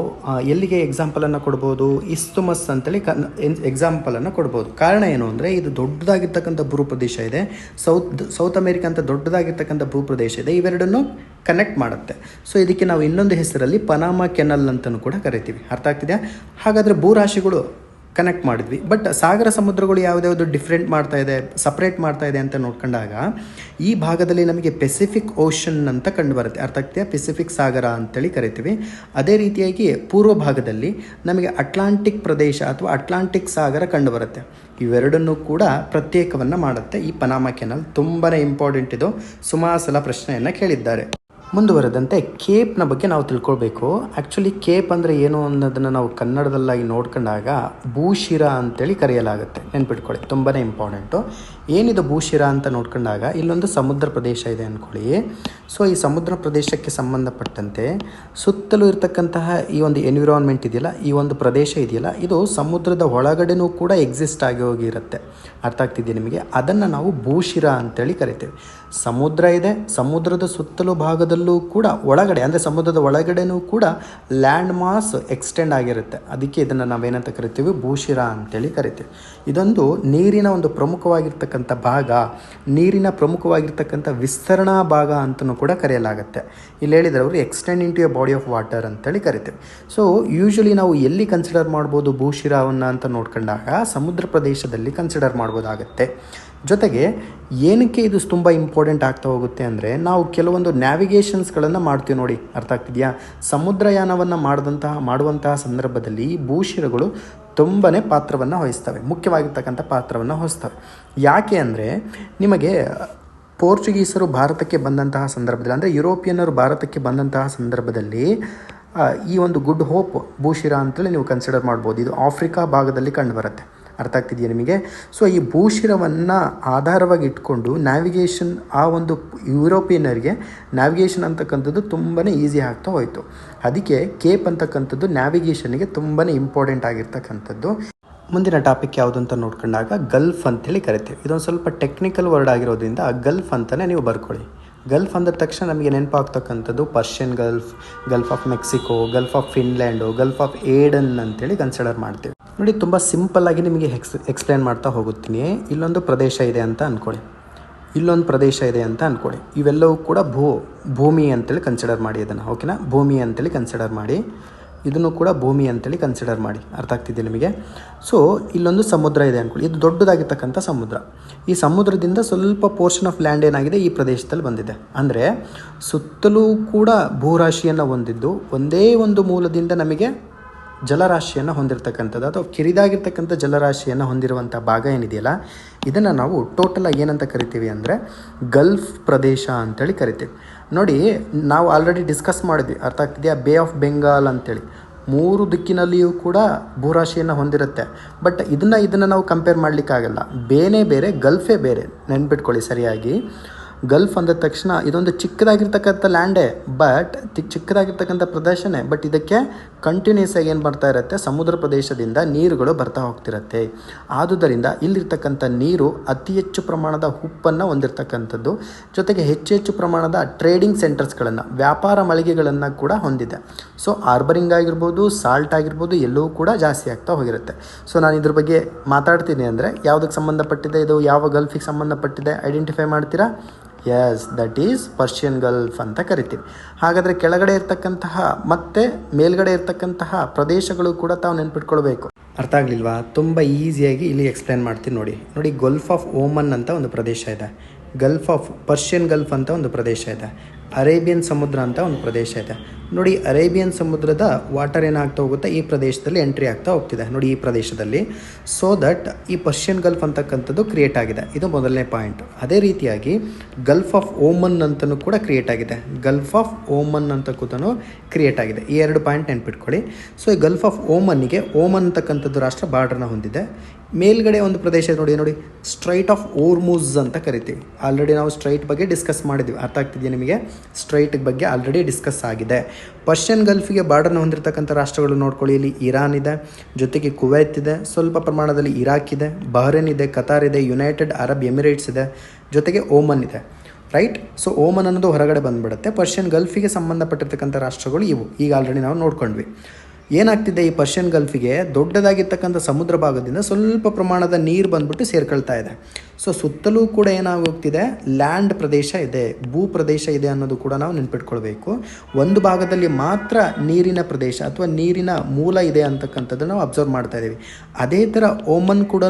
ಎಲ್ಲಿಗೆ ಎಕ್ಸಾಂಪಲನ್ನು ಕೊಡ್ಬೋದು ಇಸ್ತುಮಸ್ ಅಂತೇಳಿ ಕನ್ ಎಕ್ಸಾಂಪಲನ್ನು ಕೊಡ್ಬೋದು. ಕಾರಣ ಏನು ಅಂದರೆ, ಇದು ದೊಡ್ಡದಾಗಿರ್ತಕ್ಕಂಥ ಭೂಪ್ರದೇಶ ಇದೆ. ಸೌತ್ ಸೌತ್ ಅಮೇರಿಕಾ ಅಂತ ದೊಡ್ಡದಾಗಿರ್ತಕ್ಕಂಥ ಭೂಪ್ರದೇಶ ಇದೆ. ಇವೆರಡನ್ನು ಕನೆಕ್ಟ್ ಮಾಡುತ್ತೆ. ಸೊ ಇದಕ್ಕೆ ನಾವು ಇನ್ನೊಂದು ಹೆಸರಲ್ಲಿ ಪನಾಮ ಕೆನಲ್ ಅಂತಲೂ ಕೂಡ ಕರಿತೀವಿ. ಅರ್ಥ ಆಗ್ತಿದೆಯಾ? ಹಾಗಾದರೆ ಭೂರಾಶಿಗಳು ಕನೆಕ್ಟ್ ಮಾಡಿದ್ವಿ. ಬಟ್ ಸಾಗರ ಸಮುದ್ರಗಳು ಯಾವುದ್ಯಾವುದು ಡಿಫ್ರೆಂಟ್ ಮಾಡ್ತಾ ಇದೆ ಸಪ್ರೇಟ್ ಮಾಡ್ತಾ ಇದೆ ಅಂತ ನೋಡ್ಕೊಂಡಾಗ, ಈ ಭಾಗದಲ್ಲಿ ನಮಗೆ ಪೆಸಿಫಿಕ್ ಓಷನ್ ಅಂತ ಕಂಡು ಬರುತ್ತೆ. ಅರ್ಥ ಆಗ್ತೀಯಾ ಪೆಸಿಫಿಕ್ ಸಾಗರ ಅಂತೇಳಿ ಕರಿತೀವಿ. ಅದೇ ರೀತಿಯಾಗಿ ಪೂರ್ವ ಭಾಗದಲ್ಲಿ ನಮಗೆ ಅಟ್ಲಾಂಟಿಕ್ ಪ್ರದೇಶ ಅಥವಾ ಅಟ್ಲಾಂಟಿಕ್ ಸಾಗರ ಕಂಡು ಬರುತ್ತೆ. ಇವೆರಡನ್ನೂ ಕೂಡ ಪ್ರತ್ಯೇಕವನ್ನು ಮಾಡುತ್ತೆ. ಈ ಪನಾಮ ಕೆನಲ್ ತುಂಬಾ ಇಂಪಾರ್ಟೆಂಟ್ ಇದು. ಸುಮಾರು ಸಲ ಪ್ರಶ್ನೆಯನ್ನು ಕೇಳಿದ್ದಾರೆ. ಮುಂದುವರೆದಂತೆ ಕೇಪ್ನ ಬಗ್ಗೆ ನಾವು ತಿಳ್ಕೊಳ್ಬೇಕು. ಆ್ಯಕ್ಚುಲಿ ಕೇಪ್ ಅಂದರೆ ಏನು ಅನ್ನೋದನ್ನು ನಾವು ಕನ್ನಡದಲ್ಲಾಗಿ ನೋಡ್ಕೊಂಡಾಗ ಭೂಶಿರ ಅಂತೇಳಿ ಕರೆಯಲಾಗುತ್ತೆ. ನೆನ್ಪಿಟ್ಕೊಳ್ಳಿ ತುಂಬಾ ಇಂಪಾರ್ಟೆಂಟು. ಏನಿದು ಭೂಶಿರ ಅಂತ ನೋಡ್ಕೊಂಡಾಗ ಇಲ್ಲೊಂದು ಸಮುದ್ರ ಪ್ರದೇಶ ಇದೆ ಅಂದ್ಕೊಳ್ಳಿ ಸೊ, ಈ ಸಮುದ್ರ ಪ್ರದೇಶಕ್ಕೆ ಸಂಬಂಧಪಟ್ಟಂತೆ ಸುತ್ತಲೂ ಇರತಕ್ಕಂತಹ ಈ ಒಂದು ಎನ್ವಿರಾನ್ಮೆಂಟ್ ಇದೆಯಲ್ಲ, ಈ ಒಂದು ಪ್ರದೇಶ ಇದೆಯಲ್ಲ, ಇದು ಸಮುದ್ರದ ಒಳಗಡೆನೂ ಕೂಡ ಎಕ್ಸಿಸ್ಟ್ ಆಗಿ ಹೋಗಿರುತ್ತೆ. ಅರ್ಥ ಆಗ್ತಿದೆಯಾ ನಿಮಗೆ? ಅದನ್ನು ನಾವು ಭೂಶಿರ ಅಂತೇಳಿ ಕರಿತೇವೆ. ಸಮುದ್ರ ಇದೆ, ಸಮುದ್ರದ ಸುತ್ತಲೂ ಭಾಗದಲ್ಲೂ ಕೂಡ ಒಳಗಡೆ, ಅಂದರೆ ಸಮುದ್ರದ ಒಳಗಡೆನೂ ಕೂಡ ಲ್ಯಾಂಡ್ ಮಾಸ್ ಎಕ್ಸ್ಟೆಂಡ್ ಆಗಿರುತ್ತೆ. ಅದಕ್ಕೆ ಇದನ್ನು ನಾವೇನಂತ ಕರಿತೀವಿ? ಭೂಶಿರ ಅಂತೇಳಿ ಕರಿತೀವಿ. ಇದೊಂದು ನೀರಿನ ಒಂದು ಪ್ರಮುಖವಾಗಿರ್ತಕ್ಕಂಥ ಭಾಗ. ನೀರಿನ ಪ್ರಮುಖವಾಗಿರ್ತಕ್ಕಂಥ ವಿಸ್ತರಣಾ ಭಾಗ ಅಂತಲೂ ಕೂಡ ಕರೆಯಲಾಗುತ್ತೆ. ಇಲ್ಲಿ ಹೇಳಿದರೆ ಅವರು extend into a body of water ಅಂತೇಳಿ ಕರಿತೀವಿ. ಸೊ ಯೂಶ್ವಲಿ ನಾವು ಎಲ್ಲಿ ಕನ್ಸಿಡರ್ ಮಾಡ್ಬೋದು ಭೂಶಿರವನ್ನು ಅಂತ ನೋಡ್ಕೊಂಡಾಗ ಸಮುದ್ರ ಪ್ರದೇಶದಲ್ಲಿ ಕನ್ಸಿಡರ್ ಮಾಡ್ಬೋದಾಗತ್ತೆ. ಜೊತೆಗೆ ಏನಕ್ಕೆ ಇದು ತುಂಬ ಇಂಪಾರ್ಟೆಂಟ್ ಆಗ್ತಾ ಹೋಗುತ್ತೆ ಅಂದರೆ ನಾವು ಕೆಲವೊಂದು ನ್ಯಾವಿಗೇಷನ್ಸ್ಗಳನ್ನು ಮಾಡ್ತೀವಿ ನೋಡಿ. ಅರ್ಥ ಆಗ್ತಿದೆಯಾ? ಸಮುದ್ರಯಾನವನ್ನು ಮಾಡಿದಂತಹ, ಮಾಡುವಂತಹ ಸಂದರ್ಭದಲ್ಲಿ ಭೂಶಿರಗಳು ತುಂಬಾ ಪಾತ್ರವನ್ನು ವಹಿಸ್ತವೆ. ಮುಖ್ಯವಾಗಿರ್ತಕ್ಕಂಥ ಪಾತ್ರವನ್ನು ವಹಿಸ್ತವೆ. ಯಾಕೆ ಅಂದರೆ ನಿಮಗೆ ಪೋರ್ಚುಗೀಸರು ಭಾರತಕ್ಕೆ ಬಂದಂತಹ ಸಂದರ್ಭದಲ್ಲಿ, ಅಂದರೆ ಯುರೋಪಿಯನ್ನರು ಭಾರತಕ್ಕೆ ಬಂದಂತಹ ಸಂದರ್ಭದಲ್ಲಿ ಈ ಒಂದು ಗುಡ್ ಹೋಪ್ ಭೂಶಿರ ಅಂತೇಳಿ ನೀವು ಕನ್ಸಿಡರ್ ಮಾಡ್ಬೋದು. ಇದು ಆಫ್ರಿಕಾ ಭಾಗದಲ್ಲಿ ಕಂಡುಬರುತ್ತೆ ಅರ್ಥ ಆಗ್ತಿದೆಯಾ ನಿಮಗೆ? ಸೊ ಈ ಭೂಶಿರವನ್ನು ಆಧಾರವಾಗಿ ಇಟ್ಕೊಂಡು ನ್ಯಾವಿಗೇಷನ್ ಆ ಒಂದು ಯುರೋಪಿಯನ್ನರಿಗೆ ನ್ಯಾವಿಗೇಷನ್ ಅಂತಕ್ಕಂಥದ್ದು ತುಂಬಾ ಈಸಿ ಆಗ್ತಾ ಹೋಯಿತು. ಅದಕ್ಕೆ ಕೇಪ್ ಅಂತಕ್ಕಂಥದ್ದು ನ್ಯಾವಿಗೇಷನ್ಗೆ ತುಂಬಾ ಇಂಪಾರ್ಟೆಂಟ್ ಆಗಿರ್ತಕ್ಕಂಥದ್ದು. ಮುಂದಿನ ಟಾಪಿಕ್ ಯಾವುದು ಅಂತ ನೋಡ್ಕೊಂಡಾಗ ಗಲ್ಫ್ ಅಂತೇಳಿ ಕರಿತೀವಿ. ಇದೊಂದು ಸ್ವಲ್ಪ ಟೆಕ್ನಿಕಲ್ ವರ್ಡ್ ಆಗಿರೋದ್ರಿಂದ ಗಲ್ಫ್ ಅಂತಲೇ ನೀವು ಬರ್ಕೊಳ್ಳಿ. ಗಲ್ಫ್ ಅಂದ ತಕ್ಷಣ ನಮಗೆ ನೆನಪಾಗ್ತಕ್ಕಂಥದ್ದು Persian Gulf Gulf of Mexico, Gulf of Finland, Gulf of Aden ಅಂತೇಳಿ ಕನ್ಸಿಡರ್ ಮಾಡ್ತೀವಿ. ನೋಡಿ, ತುಂಬ ಸಿಂಪಲ್ಲಾಗಿ ನಿಮಗೆ ಎಕ್ಸ್ ಎಕ್ಸ್ಪ್ಲೇನ್ ಮಾಡ್ತಾ ಹೋಗುತ್ತೀನಿ. ಇಲ್ಲೊಂದು ಪ್ರದೇಶ ಇದೆ ಅಂತ ಅಂದ್ಕೊಳ್ಳಿ ಇಲ್ಲೊಂದು ಪ್ರದೇಶ ಇದೆ ಅಂತ ಅಂದ್ಕೊಳ್ಳಿ ಇವೆಲ್ಲವೂ ಕೂಡ ಭೂ, ಭೂಮಿ ಅಂತೇಳಿ ಕನ್ಸಿಡರ್ ಮಾಡಿ ಇದನ್ನು ಓಕೆನಾ ಭೂಮಿ ಅಂತೇಳಿ ಕನ್ಸಿಡರ್ ಮಾಡಿ. ಇದನ್ನು ಕೂಡ ಭೂಮಿ ಅಂತೇಳಿ ಕನ್ಸಿಡರ್ ಮಾಡಿ. ಅರ್ಥ ಆಗ್ತಿದೆ ನಿಮಗೆ? ಸೊ ಇಲ್ಲೊಂದು ಸಮುದ್ರ ಇದೆ ಅಂದ್ಕೊಳ್ಳಿ ಇದು ದೊಡ್ಡದಾಗಿರ್ತಕ್ಕಂಥ ಸಮುದ್ರ. ಈ ಸಮುದ್ರದಿಂದ ಸ್ವಲ್ಪ ಪೋರ್ಷನ್ ಆಫ್ ಲ್ಯಾಂಡ್ ಏನಾಗಿದೆ? ಈ ಪ್ರದೇಶದಲ್ಲಿ ಬಂದಿದೆ. ಅಂದರೆ, ಸುತ್ತಲೂ ಕೂಡ ಭೂರಾಶಿಯನ್ನು ಹೊಂದಿದ್ದು ಒಂದೇ ಒಂದು ಮೂಲದಿಂದ ನಮಗೆ ಜಲರಾಶಿಯನ್ನು ಹೊಂದಿರತಕ್ಕಂಥದ್ದು ಅಥವಾ ಕಿರಿದಾಗಿರ್ತಕ್ಕಂಥ ಜಲರಾಶಿಯನ್ನು ಹೊಂದಿರುವಂಥ ಭಾಗ ಏನಿದೆಯಲ್ಲ, ಇದನ್ನು ನಾವು ಟೋಟಲಾಗಿ ಏನಂತ ಕರಿತೀವಿ ಅಂದರೆ ಗಲ್ಫ್ ಪ್ರದೇಶ ಅಂತೇಳಿ ಕರಿತೀವಿ. ನೋಡಿ, ನಾವು ಆಲ್ರೆಡಿ ಡಿಸ್ಕಸ್ ಮಾಡಿದ್ವಿ, ಅರ್ಥ ಆಗ್ತಿದೆಯಾ? ಬೇ ಆಫ್ ಬೆಂಗಾಲ್ ಅಂತೇಳಿ. ಮೂರು ದಿಕ್ಕಿನಲ್ಲಿಯೂ ಕೂಡ ಭೂರಾಶಿಯನ್ನು ಹೊಂದಿರುತ್ತೆ. ಬಟ್ ಇದನ್ನು ಇದನ್ನು ನಾವು ಕಂಪೇರ್ ಮಾಡಲಿಕ್ಕಾಗಲ್ಲ. ಬೇನೇ ಬೇರೆ, ಗಲ್ಫೇ ಬೇರೆ. ನೆನ್ಪಿಟ್ಕೊಳ್ಳಿ ಸರಿಯಾಗಿ. ಗಲ್ಫ್ ಅಂದ ತಕ್ಷಣ ಇದೊಂದು ಚಿಕ್ಕದಾಗಿರ್ತಕ್ಕಂಥ ಲ್ಯಾಂಡೇ ಬಟ್ ಚಿಕ್ಕದಾಗಿರ್ತಕ್ಕಂಥ ಪ್ರದೇಶನೇ. ಬಟ್ ಇದಕ್ಕೆ ಕಂಟಿನ್ಯೂಸ್ ಆಗಿ ಏನು ಬರ್ತಾ ಇರುತ್ತೆ? ಸಮುದ್ರ ಪ್ರದೇಶದಿಂದ ನೀರುಗಳು ಬರ್ತಾ ಹೋಗ್ತಿರತ್ತೆ. ಆದುದರಿಂದ ಇಲ್ಲಿರ್ತಕ್ಕಂಥ ನೀರು ಅತಿ ಹೆಚ್ಚು ಪ್ರಮಾಣದ ಉಪ್ಪನ್ನು ಹೊಂದಿರತಕ್ಕಂಥದ್ದು. ಜೊತೆಗೆ ಹೆಚ್ಚು ಹೆಚ್ಚು ಪ್ರಮಾಣದ ಟ್ರೇಡಿಂಗ್ ಸೆಂಟರ್ಸ್ಗಳನ್ನು ವ್ಯಾಪಾರ ಮಳಿಗೆಗಳನ್ನು ಕೂಡ ಹೊಂದಿದೆ. ಸೊ ಆರ್ಬರಿಂಗ್ ಆಗಿರ್ಬೋದು ಸಾಲ್ಟ್ ಆಗಿರ್ಬೋದು ಎಲ್ಲವೂ ಕೂಡ ಜಾಸ್ತಿ ಆಗ್ತಾ ಹೋಗಿರುತ್ತೆ. ಸೊ ನಾನು ಇದ್ರ ಬಗ್ಗೆ ಮಾತಾಡ್ತೀನಿ ಅಂದರೆ ಯಾವುದಕ್ಕೆ ಸಂಬಂಧಪಟ್ಟಿದೆ ಇದು? ಯಾವ ಗಲ್ಫಿಗೆ ಸಂಬಂಧಪಟ್ಟಿದೆ? ಐಡೆಂಟಿಫೈ ಮಾಡ್ತೀರಾ? Yes that is Persian Gulf ಅಂತ ಕರಿತೀವಿ. ಹಾಗಾದರೆ ಕೆಳಗಡೆ ಇರ್ತಕ್ಕಂತಹ ಮತ್ತೆ ಮೇಲ್ಗಡೆ ಇರ್ತಕ್ಕಂತಹ ಪ್ರದೇಶಗಳು ಕೂಡ ತಾವು ನೆನ್ಪಿಟ್ಕೊಳ್ಬೇಕು. ಅರ್ಥ ಆಗಲಿಲ್ವಾ? ತುಂಬ ಈಸಿಯಾಗಿ ಇಲ್ಲಿ ಎಕ್ಸ್ಪ್ಲೇನ್ ಮಾಡ್ತೀನಿ ನೋಡಿ. ನೋಡಿ ಗಲ್ಫ್ ಆಫ್ ಓಮನ್ ಅಂತ ಒಂದು ಪ್ರದೇಶ ಇದೆ. ಗಲ್ಫ್ ಆಫ್ ಪರ್ಷಿಯನ್ ಗಲ್ಫ್ ಅಂತ ಒಂದು ಪ್ರದೇಶ ಇದೆ. ಅರೇಬಿಯನ್ ಸಮುದ್ರ ಅಂತ ಒಂದು ಪ್ರದೇಶ ಇದೆ. ನೋಡಿ, ಅರೇಬಿಯನ್ ಸಮುದ್ರದ ವಾಟರ್ ಏನಾಗ್ತಾ ಹೋಗುತ್ತೆ? ಈ ಪ್ರದೇಶದಲ್ಲಿ ಎಂಟ್ರಿ ಆಗ್ತಾ ಹೋಗ್ತಿದೆ. ನೋಡಿ, ಈ ಪ್ರದೇಶದಲ್ಲಿ. ಸೊ ದಟ್ ಈ ಪರ್ಷಿಯನ್ ಗಲ್ಫ್ ಅಂತಕ್ಕಂಥದ್ದು ಕ್ರಿಯೇಟ್ ಆಗಿದೆ. ಇದು ಮೊದಲನೇ ಪಾಯಿಂಟ್ ಅದೇ ರೀತಿಯಾಗಿ ಗಲ್ಫ್ ಆಫ್ ಓಮನ್ ಅಂತಲೂ ಕೂಡ ಕ್ರಿಯೇಟ್ ಆಗಿದೆ. ಗಲ್ಫ್ ಆಫ್ ಓಮನ್ ಅಂತ ಕೂತನೂ ಕ್ರಿಯೇಟ್ ಆಗಿದೆ. ಈ ಎರಡು ಪಾಯಿಂಟ್ ನೆನ್ಪಿಟ್ಕೊಳ್ಳಿ. ಸೊ ಈ ಗಲ್ಫ್ ಆಫ್ ಓಮನ್ನಿಗೆ ಓಮನ್ ಅಂತಕ್ಕಂಥದ್ದು ರಾಷ್ಟ್ರ ಬಾರ್ಡ್ರನ್ನ ಹೊಂದಿದೆ. ಮೇಲ್ಗಡೆ ಒಂದು ಪ್ರದೇಶ ನೋಡಿ ನೋಡಿ. ಸ್ಟ್ರೈಟ್ ಆಫ್ ಓರ್ಮೂಸ್ ಅಂತ ಕರಿತೀವಿ. ಆಲ್ರೆಡಿ ನಾವು ಸ್ಟ್ರೈಟ್ ಬಗ್ಗೆ ಡಿಸ್ಕಸ್ ಮಾಡಿದ್ವಿ. ಅರ್ಥ ಆಗ್ತಿದೆಯಾ ನಿಮಗೆ? ಸ್ಟ್ರೈಟ್ ಬಗ್ಗೆ ಆಲ್ರೆಡಿ ಡಿಸ್ಕಸ್ ಆಗಿದೆ. ಪರ್ಷಿಯನ್ ಗಲ್ಫಿಗೆ ಬಾರ್ಡರ್ನ ಹೊಂದಿರತಕ್ಕಂಥ ರಾಷ್ಟ್ರಗಳು ನೋಡ್ಕೊಳ್ಳಿ. ಇಲ್ಲಿ ಇರಾನ್ ಇದೆ, ಜೊತೆಗೆ ಕುವೈತ್ ಇದೆ, ಸ್ವಲ್ಪ ಪ್ರಮಾಣದಲ್ಲಿ ಇರಾಕ್ ಇದೆ ಬಹರೇನ್ ಇದೆ ಕತಾರ್ ಇದೆ ಯುನೈಟೆಡ್ ಅರಬ್ ಎಮಿರೇಟ್ಸ್ ಇದೆ, ಜೊತೆಗೆ ಓಮನ್ ಇದೆ. ರೈಟ್ ಸೊ ಓಮನ್ ಅನ್ನೋದು ಹೊರಗಡೆ ಬಂದುಬಿಡುತ್ತೆ. ಪರ್ಷಿಯನ್ ಗಲ್ಫಿಗೆ ಸಂಬಂಧಪಟ್ಟಿರ್ತಕ್ಕಂಥ ರಾಷ್ಟ್ರಗಳು ಇವು. ಈಗ ಆಲ್ರೆಡಿ ನಾವು ನೋಡ್ಕೊಂಡ್ವಿ. ಏನಾಗ್ತಿದೆ ಈ ಪರ್ಷಿಯನ್ ಗಲ್ಫಿಗೆ? ದೊಡ್ಡದಾಗಿರ್ತಕ್ಕಂಥ ಸಮುದ್ರ ಭಾಗದಿಂದ ಸ್ವಲ್ಪ ಪ್ರಮಾಣದ ನೀರು ಬಂದ್ಬಿಟ್ಟು ಸೇರ್ಕೊಳ್ತಾ ಇದೆ. ಸೊ ಸುತ್ತಲೂ ಕೂಡ ಏನಾಗೋಗ್ತಿದೆ? ಲ್ಯಾಂಡ್ ಪ್ರದೇಶ ಇದೆ, ಭೂ ಪ್ರದೇಶ ಇದೆ ಅನ್ನೋದು ಕೂಡ ನಾವು ನೆನ್ಪಿಟ್ಕೊಳ್ಬೇಕು. ಒಂದು ಭಾಗದಲ್ಲಿ ಮಾತ್ರ ನೀರಿನ ಪ್ರದೇಶ ಅಥವಾ ನೀರಿನ ಮೂಲ ಇದೆ ಅಂತಕ್ಕಂಥದ್ದು ನಾವು ಅಬ್ಸರ್ವ್ ಮಾಡ್ತಾ ಇದ್ದೀವಿ. ಅದೇ ಥರ ಓಮನ್ ಕೂಡ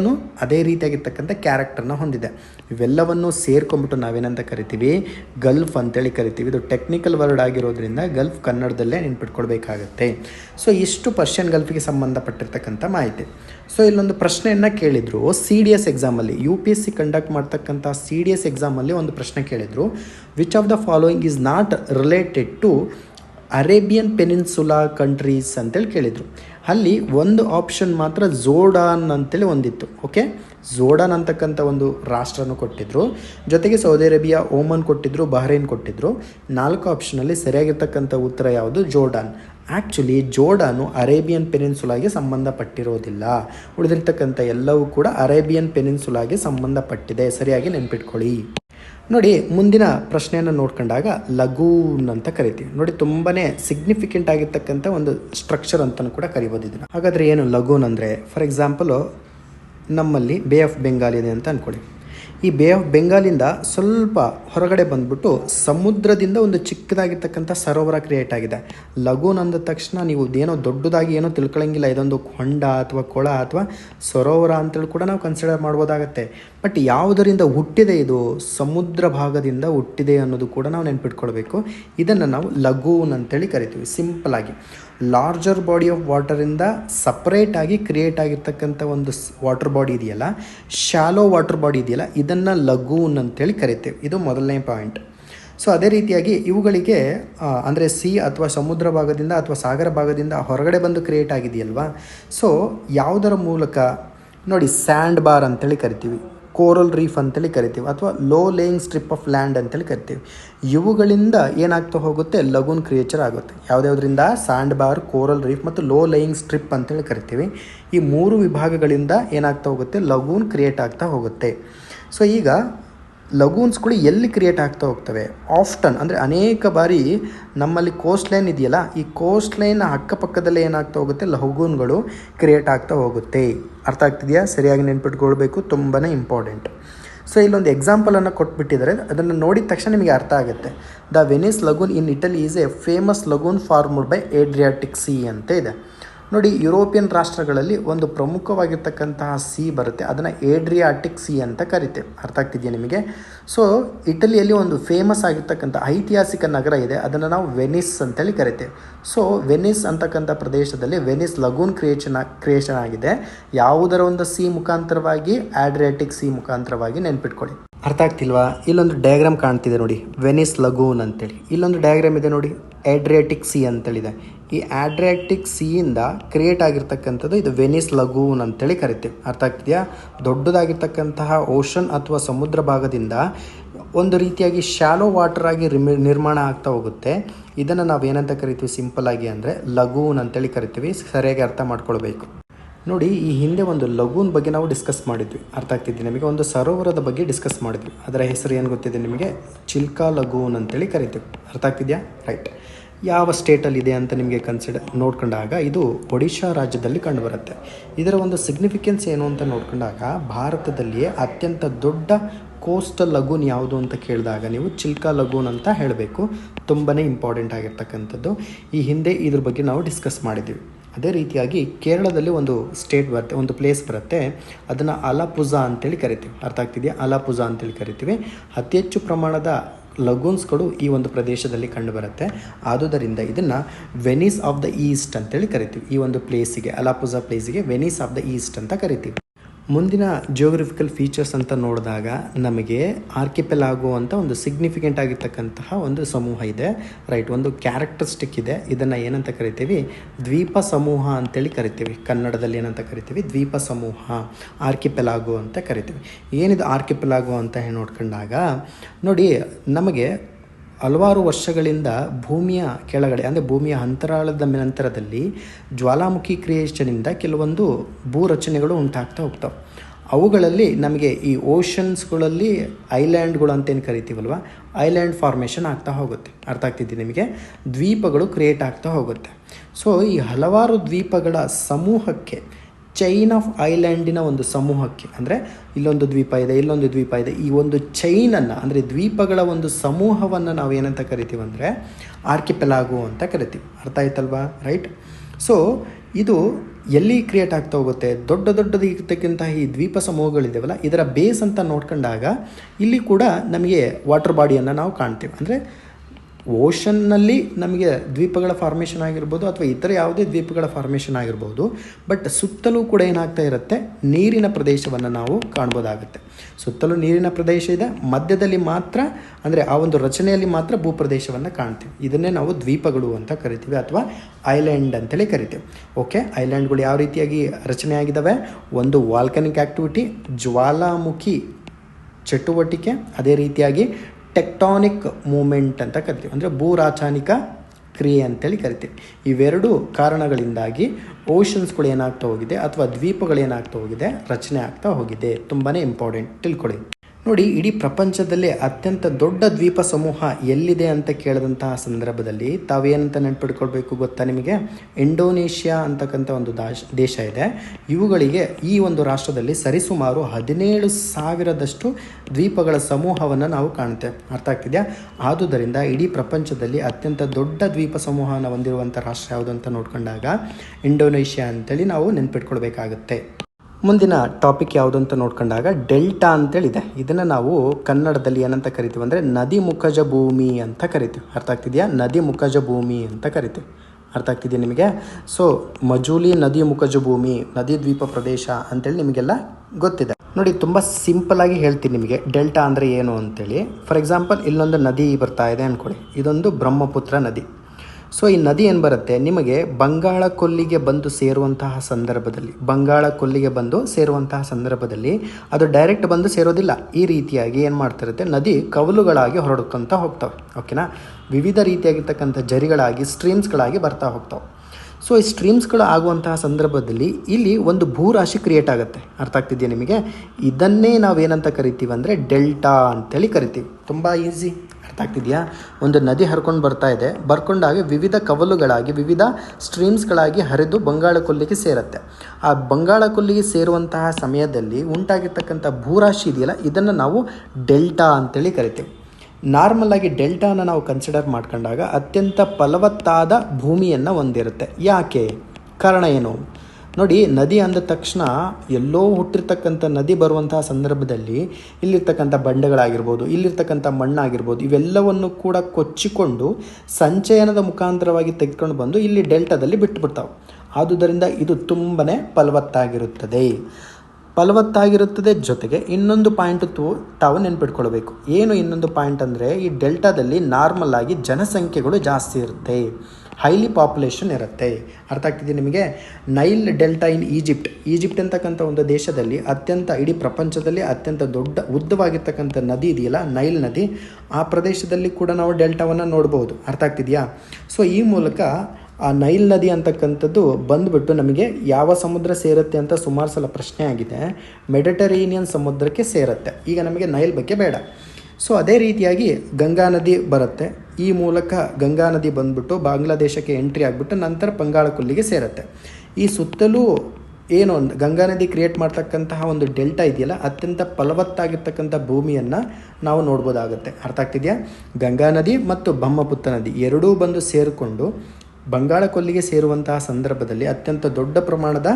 ಅದೇ ರೀತಿಯಾಗಿರ್ತಕ್ಕಂಥ ಕ್ಯಾರೆಕ್ಟರ್ನ ಹೊಂದಿದೆ. ಇವೆಲ್ಲವನ್ನು ಸೇರ್ಕೊಂಡ್ಬಿಟ್ಟು ನಾವೇನಂತ ಕರಿತೀವಿ? ಗಲ್ಫ್ ಅಂತೇಳಿ ಕರಿತೀವಿ. ಇದು ಟೆಕ್ನಿಕಲ್ ವರ್ಡ್ ಆಗಿರೋದ್ರಿಂದ ಗಲ್ಫ್ ಕನ್ನಡದಲ್ಲೇ ನೆನ್ಪಿಟ್ಕೊಳ್ಬೇಕಾಗತ್ತೆ. ಸೊ ಇಷ್ಟು ಪರ್ಷಿಯನ್ ಗಲ್ಫಿಗೆ ಸಂಬಂಧಪಟ್ಟಿರ್ತಕ್ಕಂಥ ಮಾಹಿತಿ. ಸೊ ಇಲ್ಲೊಂದು ಪ್ರಶ್ನೆಯನ್ನು ಕೇಳಿದರು. ಸಿ ಡಿ ಎಸ್ ಎಕ್ಸಾಮಲ್ಲಿ U P S C conduct ಮಾಡ್ತಕ್ಕಂಥ ಸಿ ಡಿ ಎಸ್ ಎಕ್ಸಾಮಲ್ಲಿ ಒಂದು ಪ್ರಶ್ನೆ ಕೇಳಿದರು. Which of the following is not related to Arabian Peninsula countries ಅಂತೇಳಿ ಕೇಳಿದರು. ಅಲ್ಲಿ ಒಂದು ಆಪ್ಷನ್ ಮಾತ್ರ ಝೋಡಾನ್ ಅಂತೇಳಿ ಒಂದಿತ್ತು ಓಕೆ ಝೋಡಾನ್ ಅಂತಕ್ಕಂಥ ಒಂದು ರಾಷ್ಟ್ರನೂ ಕೊಟ್ಟಿದ್ದರು ಜೊತೆಗೆ ಸೌದಿ ಅರೇಬಿಯಾ ಓಮನ್ ಕೊಟ್ಟಿದ್ದರು ಬಹ್ರೇನ್ ಕೊಟ್ಟಿದ್ದರು ನಾಲ್ಕು ಆಪ್ಷನಲ್ಲಿ ಸರಿಯಾಗಿರ್ತಕ್ಕಂಥ ಉತ್ತರ ಯಾವುದು? ಜೋರ್ಡಾನ್ ಆ್ಯಕ್ಚುಲಿ ಜೋಡಾನು ಅರೇಬಿಯನ್ ಪೆನಿನ್ಸುಲಾಗೆ ಸಂಬಂಧಪಟ್ಟಿರೋದಿಲ್ಲ. ಉಳಿದಿರ್ತಕ್ಕಂಥ ಎಲ್ಲವೂ ಕೂಡ ಅರೇಬಿಯನ್ ಪೆನಿನ್ಸುಲಾಗೆ ಸಂಬಂಧಪಟ್ಟಿದೆ. ಸರಿಯಾಗಿ ನೆನ್ಪಿಟ್ಕೊಳ್ಳಿ. ನೋಡಿ, ಮುಂದಿನ ಪ್ರಶ್ನೆಯನ್ನು ನೋಡ್ಕೊಂಡಾಗ ಲಗೂನ್ ಅಂತ ಕರಿತೀವಿ. ನೋಡಿ ತುಂಬಾ ಸಿಗ್ನಿಫಿಕೆಂಟ್ ಆಗಿರ್ತಕ್ಕಂಥ ಒಂದು ಸ್ಟ್ರಕ್ಚರ್ ಅಂತಲೂ ಕೂಡ ಕರಿಬೋದು ಇದನ್ನು. ಹಾಗಾದರೆ ಏನು ಲಗೂನ್ ಅಂದರೆ? ಫಾರ್ ಎಕ್ಸಾಂಪಲು ನಮ್ಮಲ್ಲಿ ಬೇ ಆಫ್ ಬೆಂಗಾಲ್ ಇದೆ ಅಂತ ಅಂದ್ಕೊಳ್ಳಿ ಈ ಬೇ ಆಫ್ ಬೆಂಗಾಲಿಂದ ಸ್ವಲ್ಪ ಹೊರಗಡೆ ಬಂದ್ಬಿಟ್ಟು ಸಮುದ್ರದಿಂದ ಒಂದು ಚಿಕ್ಕದಾಗಿರ್ತಕ್ಕಂಥ ಸರೋವರ ಕ್ರಿಯೇಟ್ ಆಗಿದೆ. ಲಗೂನ್ ಅಂದ ತಕ್ಷಣ ನೀವು ಏನೋ ದೊಡ್ಡದಾಗಿ ಏನೋ ತಿಳ್ಕೊಳ್ಳೋಂಗಿಲ್ಲ ಇದೊಂದು ಹೊಂಡ ಅಥವಾ ಕೊಳ ಅಥವಾ ಸರೋವರ ಅಂತೇಳಿ ಕೂಡ ನಾವು ಕನ್ಸಿಡರ್ ಮಾಡ್ಬೋದಾಗತ್ತೆ. ಬಟ್ ಯಾವುದರಿಂದ ಹುಟ್ಟಿದೆ ಇದು? ಸಮುದ್ರ ಭಾಗದಿಂದ ಹುಟ್ಟಿದೆ ಅನ್ನೋದು ಕೂಡ ನಾವು ನೆನ್ಪಿಟ್ಕೊಳ್ಬೇಕು. ಇದನ್ನು ನಾವು ಲಗೂನ್ ಅಂತೇಳಿ ಕರಿತೀವಿ. ಸಿಂಪಲ್ ಆಗಿ. ಲಾರ್ಜರ್ ಬಾಡಿ ಆಫ್ ವಾಟರಿಂದ ಸಪ್ರೇಟ್ ಆಗಿ ಕ್ರಿಯೇಟ್ ಆಗಿರ್ತಕ್ಕಂಥ ಒಂದು ವಾಟರ್ ಬಾಡಿ ಇದೆಯಲ್ಲ ಶಾಲೋ ವಾಟರ್ ಬಾಡಿ ಇದೆಯಲ್ಲ, ಇದನ್ನು ಲಗೂನ್ ಅಂತೇಳಿ ಕರಿತೇವೆ. ಇದು ಮೊದಲನೇ ಪಾಯಿಂಟ್. ಸೊ, ಅದೇ ರೀತಿಯಾಗಿ ಇವುಗಳಿಗೆ ಅಂದರೆ ಸಿ ಅಥವಾ ಸಮುದ್ರ ಭಾಗದಿಂದ ಅಥವಾ ಸಾಗರ ಭಾಗದಿಂದ ಹೊರಗಡೆ ಬಂದು ಕ್ರಿಯೇಟ್ ಆಗಿದೆಯಲ್ವಾ? ಸೊ, ಯಾವುದರ ಮೂಲಕ? ನೋಡಿ, ಸ್ಯಾಂಡ್ ಬಾರ್ ಅಂತೇಳಿ ಕರಿತೀವಿ. ಕೋರಲ್ ರೀಫ್ ಅಂತೇಳಿ ಕರಿತೀವಿ ಅಥವಾ low laying strip of land ಅಂತೇಳಿ ಕರಿತೀವಿ. ಇವುಗಳಿಂದ ಏನಾಗ್ತಾ ಹೋಗುತ್ತೆ? ಲಗೂನ್ ಕ್ರಿಯೇಚರ್ ಆಗುತ್ತೆ. ಯಾವುದ್ಯಾವುದರಿಂದ? ಸ್ಯಾಂಡ್ ಬಾರ್ ಕೋರಲ್ ರೀಫ್ ಮತ್ತು ಲೋ ಲೇಯಿಂಗ್ ಸ್ಟ್ರಿಪ್ ಅಂತೇಳಿ ಕರಿತೀವಿ. ಈ ಮೂರು ವಿಭಾಗಗಳಿಂದ ಏನಾಗ್ತಾ ಹೋಗುತ್ತೆ? ಲಗೂನ್ ಕ್ರಿಯೇಟ್ ಆಗ್ತಾ ಹೋಗುತ್ತೆ. ಸೊ ಈಗ ಲಗೂನ್ಸ್ಗಳು ಎಲ್ಲಿ ಕ್ರಿಯೇಟ್ ಆಗ್ತಾ ಹೋಗ್ತವೆ? ಆಫ್ಟನ್ ಅಂದರೆ ಅನೇಕ ಬಾರಿ ನಮ್ಮಲ್ಲಿ ಕೋಸ್ಟ್ ಲೈನ್ ಇದೆಯಲ್ಲ, ಈ ಕೋಸ್ಟ್ ಲೈನ್ ಅಕ್ಕಪಕ್ಕದಲ್ಲೇ ಏನಾಗ್ತಾ ಹೋಗುತ್ತೆ? ಲಗೂನ್ಗಳು ಕ್ರಿಯೇಟ್ ಆಗ್ತಾ ಹೋಗುತ್ತೆ. ಅರ್ಥ ಆಗ್ತಿದೆಯಾ? ಸರಿಯಾಗಿ ನೆನ್ಪಿಟ್ಕೊಳ್ಬೇಕು ತುಂಬಾ ಇಂಪಾರ್ಟೆಂಟ್ ಸೊ ಇಲ್ಲೊಂದು ಎಕ್ಸಾಂಪಲನ್ನು ಕೊಟ್ಬಿಟ್ಟಿದ್ದಾರೆ. ಅದನ್ನು ನೋಡಿದ ತಕ್ಷಣ ನಿಮಗೆ ಅರ್ಥ ಆಗುತ್ತೆ. The Venice lagoon in Italy is a famous lagoon formed by Adriatic sea ಅಂತ ಇದೆ. ನೋಡಿ, ಯುರೋಪಿಯನ್ ರಾಷ್ಟ್ರಗಳಲ್ಲಿ ಒಂದು ಪ್ರಮುಖವಾಗಿರ್ತಕ್ಕಂತಹ ಸಿ ಬರುತ್ತೆ. ಅದನ್ನು ಏಡ್ರಿಯಾಟಿಕ್ ಸಿ ಅಂತ ಕರಿತೇವೆ ಅರ್ಥ ಆಗ್ತಿದೆಯಾ ನಿಮಗೆ? ಸೊ ಇಟಲಿಯಲ್ಲಿ ಒಂದು ಫೇಮಸ್ ಆಗಿರ್ತಕ್ಕಂಥ ಐತಿಹಾಸಿಕ ನಗರ ಇದೆ. ಅದನ್ನು ನಾವು ವೆನಿಸ್ ಅಂತೇಳಿ ಕರಿತೇವೆ ಸೊ ವೆನಿಸ್ ಅಂತಕ್ಕಂಥ ಪ್ರದೇಶದಲ್ಲಿ ವೆನಿಸ್ ಲಗೂನ್ ಕ್ರಿಯೇಷನ್ ಕ್ರಿಯೇಷನ್ ಆಗಿದೆ. ಯಾವುದರ ಒಂದು ಸಿ ಮುಖಾಂತರವಾಗಿ? ಆಡ್ರಿಯಾಟಿಕ್ ಸಿ ಮುಖಾಂತರವಾಗಿ ನೆನ್ಪಿಟ್ಕೊಳ್ಳಿ. ಅರ್ಥ ಆಗ್ತಿಲ್ವಾ? ಇಲ್ಲೊಂದು ಡಯಾಗ್ರಾಮ್ ಕಾಣ್ತಿದೆ ನೋಡಿ. ವೆನಿಸ್ ಲಗೂನ್ ಅಂತೇಳಿ. ಇಲ್ಲೊಂದು ಡಯಾಗ್ರಾಮ್ ಇದೆ ನೋಡಿ. ಆಡ್ರಿಯಾಟಿಕ್ ಸಿ ಅಂತೇಳಿದೆ. ಈ ಆಡ್ರಿಯಾಟಿಕ್ ಸಿಯಿಂದ ಕ್ರಿಯೇಟ್ ಆಗಿರ್ತಕ್ಕಂಥದ್ದು ಇದು ವೆನಿಸ್ ಲಗೂನ್ ಅಂತೇಳಿ ಕರಿತೀವಿ. ಅರ್ಥ ಆಗ್ತಿದೆಯಾ? ದೊಡ್ಡದಾಗಿರ್ತಕ್ಕಂತಹ ಓಷನ್ ಅಥವಾ ಸಮುದ್ರ ಭಾಗದಿಂದ ಒಂದು ರೀತಿಯಾಗಿ ಶಾಲೋ ವಾಟರ್ ಆಗಿ ರಿಮಿ, ನಿರ್ಮಾಣ ಆಗ್ತಾ ಹೋಗುತ್ತೆ. ಇದನ್ನು ನಾವು ಏನಂತ ಕರಿತೀವಿ? ಸಿಂಪಲ್ ಆಗಿ ಅಂದರೆ ಲಗೂನ್ ಅಂತೇಳಿ ಕರಿತೀವಿ. ಸರಿಯಾಗಿ ಅರ್ಥ ಮಾಡ್ಕೊಳ್ಬೇಕು. ನೋಡಿ, ಈ ಹಿಂದೆ ಒಂದು ಲಗೂನ್ ಬಗ್ಗೆ ನಾವು ಡಿಸ್ಕಸ್ ಮಾಡಿದ್ವಿ. ಅರ್ಥ ಆಗ್ತಿದ್ದೆ ನಿಮಗೆ? ಒಂದು ಸರೋವರದ ಬಗ್ಗೆ ಡಿಸ್ಕಸ್ ಮಾಡಿದ್ವಿ. ಅದರ ಹೆಸರು ಏನು ಗೊತ್ತಿದೆ ನಿಮಗೆ? ಚಿಲ್ಕಾ ಲಗೂನ್ ಅಂತೇಳಿ ಕರಿತೀವಿ. ಅರ್ಥ ಆಗ್ತಿದೆಯಾ? ರೈಟ್ ಯಾವ ಸ್ಟೇಟಲ್ಲಿ ಇದೆ ಅಂತ ನಿಮಗೆ ಕನ್ಸಿಡರ್ ನೋಡ್ಕೊಂಡಾಗ ಇದು ಒಡಿಶಾ ರಾಜ್ಯದಲ್ಲಿ ಕಂಡುಬರುತ್ತೆ. ಇದರ ಒಂದು ಸಿಗ್ನಿಫಿಕೆನ್ಸ್ ಏನು ಅಂತ ನೋಡ್ಕೊಂಡಾಗ ಭಾರತದಲ್ಲಿಯೇ ಅತ್ಯಂತ ದೊಡ್ಡ ಕೋಸ್ಟಲ್ ಲಗೂನ್ ಯಾವುದು ಅಂತ ಕೇಳಿದಾಗ ನೀವು ಚಿಲ್ಕಾ ಲಗೂನ್ ಅಂತ ಹೇಳಬೇಕು. ತುಂಬಾ ಇಂಪಾರ್ಟೆಂಟ್ ಆಗಿರ್ತಕ್ಕಂಥದ್ದು. ಈ ಹಿಂದೆ ಇದ್ರ ಬಗ್ಗೆ ನಾವು ಡಿಸ್ಕಸ್ ಮಾಡಿದ್ದೀವಿ ಅದೇ ರೀತಿಯಾಗಿ ಕೇರಳದಲ್ಲಿ ಒಂದು ಸ್ಟೇಟ್ ಬರುತ್ತೆ, ಒಂದು ಪ್ಲೇಸ್ ಬರುತ್ತೆ. ಅದನ್ನು ಅಲಾಪುಜಾ ಅಂತೇಳಿ ಕರಿತೀವಿ. ಅರ್ಥ ಆಗ್ತಿದೆಯಾ? ಅಲಾಪುಜಾ ಅಂತೇಳಿ ಕರಿತೀವಿ. ಅತಿ ಹೆಚ್ಚು ಪ್ರಮಾಣದ ಲಗೂನ್ಸ್ಗಳು ಈ ಒಂದು ಪ್ರದೇಶದಲ್ಲಿ ಕಂಡುಬರುತ್ತೆ. ಆದುದರಿಂದ ಇದನ್ನು ವೆನಿಸ್ ಆಫ್ ದ ಈಸ್ಟ್ ಅಂತೇಳಿ ಕರಿತೀವಿ. ಈ ಒಂದು ಪ್ಲೇಸಿಗೆ ಅಲಾಪುಜಾ ಪ್ಲೇಸಿಗೆ ವೆನಿಸ್ ಆಫ್ ದ ಈಸ್ಟ್ ಅಂತ ಕರಿತೀವಿ. ಮುಂದಿನ ಜಿಯೋಗ್ರಫಿಕಲ್ ಫೀಚರ್ಸ್ ಅಂತ ನೋಡಿದಾಗ ನಮಗೆ ಆರ್ಕಿಪೆಲ್ ಆಗುವಂಥ ಒಂದು ಸಿಗ್ನಿಫಿಕೆಂಟ್ ಆಗಿರ್ತಕ್ಕಂತಹ ಒಂದು ಸಮೂಹ ಇದೆ. ರೈಟ್ ಒಂದು ಕ್ಯಾರೆಕ್ಟರಿಸ್ಟಿಕ್ ಇದೆ. ಇದನ್ನು ಏನಂತ ಕರಿತೀವಿ? ದ್ವೀಪ ಸಮೂಹ ಅಂತೇಳಿ ಕರಿತೀವಿ. ಕನ್ನಡದಲ್ಲಿ ಏನಂತ ಕರಿತೀವಿ? ದ್ವೀಪ ಸಮೂಹ ಆರ್ಕಿಪೆಲ್ ಅಂತ ಕರಿತೀವಿ. ಏನಿದು ಆರ್ಕಿಪೆಲ್ ಅಂತ ಹೇಳಿ ನೋಡ್ಕೊಂಡಾಗ, ನೋಡಿ, ನಮಗೆ ಹಲವಾರು ವರ್ಷಗಳಿಂದ ಭೂಮಿಯ ಕೆಳಗಡೆ, ಅಂದರೆ ಭೂಮಿಯ ಅಂತರಾಳದ ನಂತರದಲ್ಲಿ ಜ್ವಾಲಾಮುಖಿ ಕ್ರಿಯೇಷನಿಂದ ಕೆಲವೊಂದು ಭೂ ರಚನೆಗಳು ಉಂಟಾಗ್ತಾ ಹೋಗ್ತವೆ. ಅವುಗಳಲ್ಲಿ ನಮಗೆ ಈ ಓಷನ್ಸ್ಗಳಲ್ಲಿ ಐಲ್ಯಾಂಡ್ಗಳು ಅಂತೇನು ಕರಿತೀವಲ್ವ, ಐಲ್ಯಾಂಡ್ ಫಾರ್ಮೇಷನ್ ಆಗ್ತಾ ಹೋಗುತ್ತೆ. ಅರ್ಥ ಆಗ್ತಿದೆ ನಿಮಗೆ? ದ್ವೀಪಗಳು ಕ್ರಿಯೇಟ್ ಆಗ್ತಾ ಹೋಗುತ್ತೆ. ಸೊ ಈ ಹಲವಾರು ದ್ವೀಪಗಳ ಸಮೂಹಕ್ಕೆ ಚೈನ್ ಆಫ್ ಐಲ್ಯಾಂಡಿನ ಒಂದು ಸಮೂಹಕ್ಕೆ, ಅಂದರೆ ಇಲ್ಲೊಂದು ದ್ವೀಪ ಇದೆ, ಇಲ್ಲೊಂದು ದ್ವೀಪ ಇದೆ, ಈ ಒಂದು ಚೈನನ್ನು ಅಂದರೆ ದ್ವೀಪಗಳ ಒಂದು ಸಮೂಹವನ್ನು ನಾವು ಏನಂತ ಕರಿತೀವಿ ಅಂದರೆ ಆರ್ಕಿಪೆಲಾಗು ಅಂತ ಕರಿತೀವಿ. ಅರ್ಥ ಆಯ್ತಲ್ವಾ? ರೈಟ್ ಸೊ ಇದು ಎಲ್ಲಿ ಕ್ರಿಯೇಟ್ ಆಗ್ತಾ ಹೋಗುತ್ತೆ? ದೊಡ್ಡ ದೊಡ್ಡದು ಇರ್ತಕ್ಕಂತಹ ಈ ದ್ವೀಪ ಸಮೂಹಗಳಿದ್ದೇವಲ್ಲ ಇದರ ಬೇಸ್ ಅಂತ ನೋಡ್ಕೊಂಡಾಗ ಇಲ್ಲಿ ಕೂಡ ನಮಗೆ ವಾಟರ್ ಬಾಡಿಯನ್ನು ನಾವು ಕಾಣ್ತೀವಿ. ಅಂದರೆ ಓಷನ್ನಲ್ಲಿ ನಮಗೆ ದ್ವೀಪಗಳ ಫಾರ್ಮೇಷನ್ ಆಗಿರ್ಬೋದು ಅಥವಾ ಇತರ ಯಾವುದೇ ದ್ವೀಪಗಳ ಫಾರ್ಮೇಷನ್ ಆಗಿರ್ಬೋದು. ಬಟ್ ಸುತ್ತಲೂ ಕೂಡ ಏನಾಗ್ತಾ ಇರುತ್ತೆ? ನೀರಿನ ಪ್ರದೇಶವನ್ನು ನಾವು ಕಾಣ್ಬೋದಾಗುತ್ತೆ. ಸುತ್ತಲೂ ನೀರಿನ ಪ್ರದೇಶ ಇದೆ. ಮಧ್ಯದಲ್ಲಿ ಮಾತ್ರ, ಅಂದರೆ ಆ ಒಂದು ರಚನೆಯಲ್ಲಿ ಮಾತ್ರ ಭೂಪ್ರದೇಶವನ್ನು ಕಾಣ್ತೀವಿ. ಇದನ್ನೇ ನಾವು ದ್ವೀಪಗಳು ಅಂತ ಕರಿತೀವಿ ಅಥವಾ ಐಲ್ಯಾಂಡ್ ಅಂತೇಳಿ ಕರಿತೀವಿ. ಓಕೆ ಐಲ್ಯಾಂಡ್ಗಳು ಯಾವ ರೀತಿಯಾಗಿ ರಚನೆ ಆಗಿದ್ದಾವೆ ಒಂದು ವಾಲ್ಕನಿಕ್ ಆ್ಯಕ್ಟಿವಿಟಿ ಜ್ವಾಲಾಮುಖಿ ಚಟುವಟಿಕೆ, ಅದೇ ರೀತಿಯಾಗಿ ಟೆಕ್ಟಾನಿಕ್ ಮೂಮೆಂಟ್ ಅಂತ ಕರಿತೀವಿ. ಅಂದರೆ ಭೂ ರಾಸಾಯನಿಕ ಕ್ರಿಯೆ ಅಂತೇಳಿ ಕರಿತೀವಿ. ಇವೆರಡು ಕಾರಣಗಳಿಂದಾಗಿ ಓಷನ್ಸ್ಗಳು ಏನಾಗ್ತಾ ಹೋಗಿದೆ ಅಥವಾ ದ್ವೀಪಗಳು ಏನಾಗ್ತಾ ಹೋಗಿದೆ, ರಚನೆ ಆಗ್ತಾ ಹೋಗಿದೆ. ತುಂಬಾ ಇಂಪಾರ್ಟೆಂಟ್ ತಿಳ್ಕೊಳ್ಳಿ. ನೋಡಿ, ಇಡೀ ಪ್ರಪಂಚದಲ್ಲಿ ಅತ್ಯಂತ ದೊಡ್ಡ ದ್ವೀಪ ಸಮೂಹ ಎಲ್ಲಿದೆ ಅಂತ ಕೇಳಿದಂತಹ ಸಂದರ್ಭದಲ್ಲಿ ತಾವೇನಂತ ನೆನ್ಪಿಟ್ಕೊಳ್ಬೇಕು ಗೊತ್ತಾ ನಿಮಗೆ? ಇಂಡೋನೇಷ್ಯಾ ಅಂತಕ್ಕಂಥ ಒಂದು ದಾಶ್, ದೇಶ ಇದೆ. ಇವುಗಳಿಗೆ ಈ ಒಂದು ರಾಷ್ಟ್ರದಲ್ಲಿ ಸರಿಸುಮಾರು ಹದಿನೇಳು ಸಾವಿರದಷ್ಟು ದ್ವೀಪಗಳ ಸಮೂಹವನ್ನು ನಾವು ಕಾಣ್ತೇವೆ ಅರ್ಥ ಆಗ್ತಿದೆಯಾ? ಆದುದರಿಂದ ಇಡೀ ಪ್ರಪಂಚದಲ್ಲಿ ಅತ್ಯಂತ ದೊಡ್ಡ ದ್ವೀಪ ಸಮೂಹನ ಹೊಂದಿರುವಂಥ ರಾಷ್ಟ್ರ ಯಾವುದು ಅಂತ ನೋಡ್ಕೊಂಡಾಗ ಇಂಡೋನೇಷ್ಯಾ ಅಂತೇಳಿ ನಾವು ನೆನ್ಪಿಟ್ಕೊಳ್ಬೇಕಾಗುತ್ತೆ. ಮುಂದಿನ ಟಾಪಿಕ್ ಯಾವುದು ಅಂತ ನೋಡ್ಕೊಂಡಾಗ ಡೆಲ್ಟಾ ಅಂತೇಳಿದೆ. ಇದನ್ನು ನಾವು ಕನ್ನಡದಲ್ಲಿ ಏನಂತ ಕರಿತೀವಿ ಅಂದರೆ ನದಿ ಮುಖಜ ಭೂಮಿ ಅಂತ ಕರಿತೀವಿ. ಅರ್ಥ ಆಗ್ತಿದೆಯಾ? ನದಿ ಮುಖಜ ಭೂಮಿ ಅಂತ ಕರಿತೀವಿ. ಅರ್ಥ ಆಗ್ತಿದೆಯಾ ನಿಮಗೆ? ಸೊ ಮಜೂಲಿ ನದಿ ಮುಖಜ ಭೂಮಿ, ನದಿ ದ್ವೀಪ ಪ್ರದೇಶ ಅಂತೇಳಿ ನಿಮಗೆಲ್ಲ ಗೊತ್ತಿದೆ. ನೋಡಿ, ತುಂಬ ಸಿಂಪಲ್ ಆಗಿ ಹೇಳ್ತೀನಿ ನಿಮಗೆ. ಡೆಲ್ಟಾ ಅಂದರೆ ಏನು ಅಂತೇಳಿ. ಫಾರ್ ಎಕ್ಸಾಂಪಲ್ ಇಲ್ಲೊಂದು ನದಿ ಬರ್ತಾ ಇದೆ ಅಂದ್ಕೊಳ್ಳಿ ಇದೊಂದು ಬ್ರಹ್ಮಪುತ್ರ ನದಿ. ಸೊ ಈ ನದಿ ಏನು ಬರುತ್ತೆ? ನಿಮಗೆ ಬಂಗಾಳ ಕೊಲ್ಲಿಗೆ ಬಂದು ಸೇರುವಂತಹ ಸಂದರ್ಭದಲ್ಲಿ ಬಂಗಾಳ ಕೊಲ್ಲಿಗೆ ಬಂದು ಸೇರುವಂತಹ ಸಂದರ್ಭದಲ್ಲಿ ಅದು ಡೈರೆಕ್ಟ್ ಬಂದು ಸೇರೋದಿಲ್ಲ. ಈ ರೀತಿಯಾಗಿ ಏನು ಮಾಡ್ತಿರುತ್ತೆ? ನದಿ ಕವಲುಗಳಾಗಿ ಹೊರಡ್ಕೊಂತ ಹೋಗ್ತವೆ. ಓಕೆನಾ ವಿವಿಧ ರೀತಿಯಾಗಿರ್ತಕ್ಕಂಥ ಜರಿಗಳಾಗಿ ಸ್ಟ್ರೀಮ್ಸ್ಗಳಾಗಿ ಬರ್ತಾ ಹೋಗ್ತವೆ. ಸೊ ಈ ಸ್ಟ್ರೀಮ್ಸ್ಗಳು ಆಗುವಂತಹ ಸಂದರ್ಭದಲ್ಲಿ ಇಲ್ಲಿ ಒಂದು ಭೂರಾಶಿ ಕ್ರಿಯೇಟ್ ಆಗುತ್ತೆ. ಅರ್ಥ ಆಗ್ತಿದೆಯಾ ನಿಮಗೆ? ಇದನ್ನೇ ನಾವೇನಂತ ಕರಿತೀವಿ ಅಂದರೆ ಡೆಲ್ಟಾ ಅಂತೇಳಿ ಕರಿತೀವಿ. ತುಂಬ ಈಸಿ ಆಗ್ತಿದೆಯಾ ಒಂದು ನದಿ ಹರ್ಕೊಂಡು ಬರ್ತಾ ಇದೆ. ಬರ್ಕೊಂಡಾಗ ವಿವಿಧ ಕವಲುಗಳಾಗಿ, ವಿವಿಧ ಸ್ಟ್ರೀಮ್ಸ್ಗಳಾಗಿ ಹರಿದು ಬಂಗಾಳ ಕೊಲ್ಲಿಗೆ ಸೇರುತ್ತೆ. ಆ ಬಂಗಾಳ ಕೊಲ್ಲಿಗೆ ಸೇರುವಂತಹ ಸಮಯದಲ್ಲಿ ಉಂಟಾಗಿರ್ತಕ್ಕಂಥ ಭೂರಾಶಿ ಇದೆಯಲ್ಲ, ಇದನ್ನು ನಾವು ಡೆಲ್ಟಾ ಅಂತೇಳಿ ಕರಿತೀವಿ. ನಾರ್ಮಲ್ ಆಗಿ ಡೆಲ್ಟಾನ ನಾವು ಕನ್ಸಿಡರ್ ಮಾಡ್ಕೊಂಡಾಗ ಅತ್ಯಂತ ಫಲವತ್ತಾದ ಭೂಮಿಯನ್ನು ಹೊಂದಿರುತ್ತೆ. ಯಾಕೆ? ಕಾರಣ ಏನು? ನೋಡಿ, ನದಿ ಅಂದ ತಕ್ಷಣ ಎಲ್ಲೋ ಹುಟ್ಟಿರ್ತಕ್ಕಂಥ ನದಿ ಬರುವಂತಹ ಸಂದರ್ಭದಲ್ಲಿ ಇಲ್ಲಿರ್ತಕ್ಕಂಥ ಬಂಡೆಗಳಾಗಿರ್ಬೋದು, ಇಲ್ಲಿರ್ತಕ್ಕಂಥ ಮಣ್ಣಾಗಿರ್ಬೋದು, ಇವೆಲ್ಲವನ್ನು ಕೂಡ ಕೊಚ್ಚಿಕೊಂಡು ಸಂಚಯನದ ಮುಖಾಂತರವಾಗಿ ತೆಗೆದುಕೊಂಡು ಬಂದು ಇಲ್ಲಿ ಡೆಲ್ಟಾದಲ್ಲಿ ಬಿಟ್ಟುಬಿಡ್ತಾವೆ ಆದುದರಿಂದ ಇದು ತುಂಬನೇ ಫಲವತ್ತಾಗಿರುತ್ತದೆ. ಫಲವತ್ತಾಗಿರುತ್ತದೆ ಜೊತೆಗೆ ಇನ್ನೊಂದು ಪಾಯಿಂಟ್ ತು ತಾವು ನೆನ್ಪಿಟ್ಕೊಳ್ಬೇಕು. ಏನು ಇನ್ನೊಂದು ಪಾಯಿಂಟ್ ಅಂದರೆ ಈ ಡೆಲ್ಟಾದಲ್ಲಿ ನಾರ್ಮಲ್ ಆಗಿ ಜನಸಂಖ್ಯೆಗಳು ಜಾಸ್ತಿ ಇರುತ್ತೆ. ಹೈಲಿ ಪಾಪ್ಯುಲೇಷನ್ ಇರುತ್ತೆ. ಅರ್ಥ ಆಗ್ತಿದೆ ನಿಮಗೆ? Nile delta in Egypt Egypt ಅಂತಕ್ಕಂಥ ಒಂದು ದೇಶದಲ್ಲಿ ಅತ್ಯಂತ ಇಡೀ ಪ್ರಪಂಚದಲ್ಲಿ ಅತ್ಯಂತ ದೊಡ್ಡ ಉದ್ದವಾಗಿರ್ತಕ್ಕಂಥ ನದಿ ಇದೆಯಲ್ಲ ನೈಲ್ ನದಿ. ಆ ಪ್ರದೇಶದಲ್ಲಿ ಕೂಡ ನಾವು ಡೆಲ್ಟಾವನ್ನು ನೋಡ್ಬೋದು. ಅರ್ಥ ಆಗ್ತಿದೆಯಾ? ಸೊ ಈ ಮೂಲಕ ಆ ನೈಲ್ ನದಿ ಅಂತಕ್ಕಂಥದ್ದು ಬಂದುಬಿಟ್ಟು ನಮಗೆ ಯಾವ ಸಮುದ್ರ ಸೇರುತ್ತೆ ಅಂತ ಸುಮಾರು ಸಲ ಪ್ರಶ್ನೆ ಆಗಿದೆ. ಮೆಡಿಟರೇನಿಯನ್ ಸಮುದ್ರಕ್ಕೆ ಸೇರುತ್ತೆ. ಈಗ ನಮಗೆ ನೈಲ್ ಬಗ್ಗೆ ಬೇಡ. ಸೊ ಅದೇ ರೀತಿಯಾಗಿ ಗಂಗಾ ನದಿ ಬರುತ್ತೆ. ಈ ಮೂಲಕ ಗಂಗಾ ನದಿ ಬಂದ್ಬಿಟ್ಟು ಬಾಂಗ್ಲಾದೇಶಕ್ಕೆ ಎಂಟ್ರಿ ಆಗಿಬಿಟ್ಟು ನಂತರ ಬಂಗಾಳ ಕೊಲ್ಲಿಗೆ ಸೇರುತ್ತೆ. ಈ ಸುತ್ತಲೂ ಏನು ಒಂದು ಗಂಗಾ ನದಿ ಕ್ರಿಯೇಟ್ ಮಾಡ್ತಕ್ಕಂತಹ ಒಂದು ಡೆಲ್ಟಾ ಇದೆಯಲ್ಲ, ಅತ್ಯಂತ ಫಲವತ್ತಾಗಿರ್ತಕ್ಕಂಥ ಭೂಮಿಯನ್ನು ನಾವು ನೋಡ್ಬೋದಾಗುತ್ತೆ. ಅರ್ಥ ಆಗ್ತಿದೆಯಾ? ಗಂಗಾ ನದಿ ಮತ್ತು ಬ್ರಹ್ಮಪುತ್ರ ನದಿ ಎರಡೂ ಬಂದು ಸೇರಿಕೊಂಡು ಬಂಗಾಳ ಕೊಲ್ಲಿಗೆ ಸೇರುವಂತಹ ಸಂದರ್ಭದಲ್ಲಿ ಅತ್ಯಂತ ದೊಡ್ಡ ಪ್ರಮಾಣದ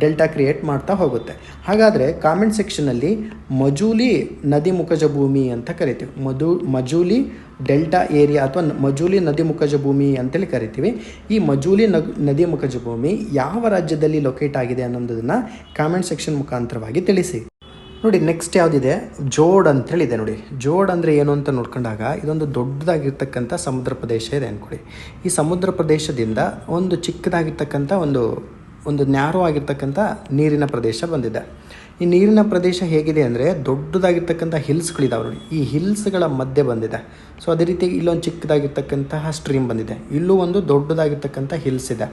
ಡೆಲ್ಟಾ ಕ್ರಿಯೇಟ್ ಮಾಡ್ತಾ ಹೋಗುತ್ತೆ. ಹಾಗಾದರೆ ಕಾಮೆಂಟ್ ಸೆಕ್ಷನಲ್ಲಿ ಮಜೂಲಿ ನದಿ ಮುಖಜ ಭೂಮಿ ಅಂತ ಕರಿತೀವಿ. ಮಧು ಮಜೂಲಿ ಡೆಲ್ಟಾ ಏರಿಯಾ ಅಥವಾ ಮಜೂಲಿ ನದಿ ಮುಖಜ ಭೂಮಿ ಅಂತೇಳಿ ಕರಿತೀವಿ. ಈ ಮಜೂಲಿ ನದಿ ಮುಖಜ ಭೂಮಿ ಯಾವ ರಾಜ್ಯದಲ್ಲಿ ಲೊಕೇಟ್ ಆಗಿದೆ ಅನ್ನೋದನ್ನು ಕಾಮೆಂಟ್ ಸೆಕ್ಷನ್ ಮುಖಾಂತರವಾಗಿ ತಿಳಿಸಿ. ನೋಡಿ ನೆಕ್ಸ್ಟ್ ಯಾವುದಿದೆ? ಜೋಡ್ ಅಂತೇಳಿದೆ ನೋಡಿ. ಜೋಡ್ ಅಂದರೆ ಏನು ಅಂತ ನೋಡ್ಕೊಂಡಾಗ ಇದೊಂದು ದೊಡ್ಡದಾಗಿರ್ತಕ್ಕಂಥ ಸಮುದ್ರ ಪ್ರದೇಶ ಇದೆ ಅಂದ್ಕೊಳ್ಳಿ ಈ ಸಮುದ್ರ ಪ್ರದೇಶದಿಂದ ಒಂದು ಚಿಕ್ಕದಾಗಿರ್ತಕ್ಕಂಥ ಒಂದು ಒಂದು ನ್ಯಾರೋ ಆಗಿರ್ತಕ್ಕಂಥ ನೀರಿನ ಪ್ರದೇಶ ಬಂದಿದೆ. ಈ ನೀರಿನ ಪ್ರದೇಶ ಹೇಗಿದೆ ಅಂದರೆ ದೊಡ್ಡದಾಗಿರ್ತಕ್ಕಂಥ ಹಿಲ್ಸ್ಗಳಿದಾವೆ ನೋಡಿ. ಈ ಹಿಲ್ಸ್ಗಳ ಮಧ್ಯೆ ಬಂದಿದೆ. ಸೊ ಅದೇ ರೀತಿ ಇಲ್ಲೊಂದು ಚಿಕ್ಕದಾಗಿರ್ತಕ್ಕಂತಹ ಸ್ಟ್ರೀಮ್ ಬಂದಿದೆ. ಇಲ್ಲೂ ಒಂದು ದೊಡ್ಡದಾಗಿರ್ತಕ್ಕಂಥ ಹಿಲ್ಸ್ ಇದೆ.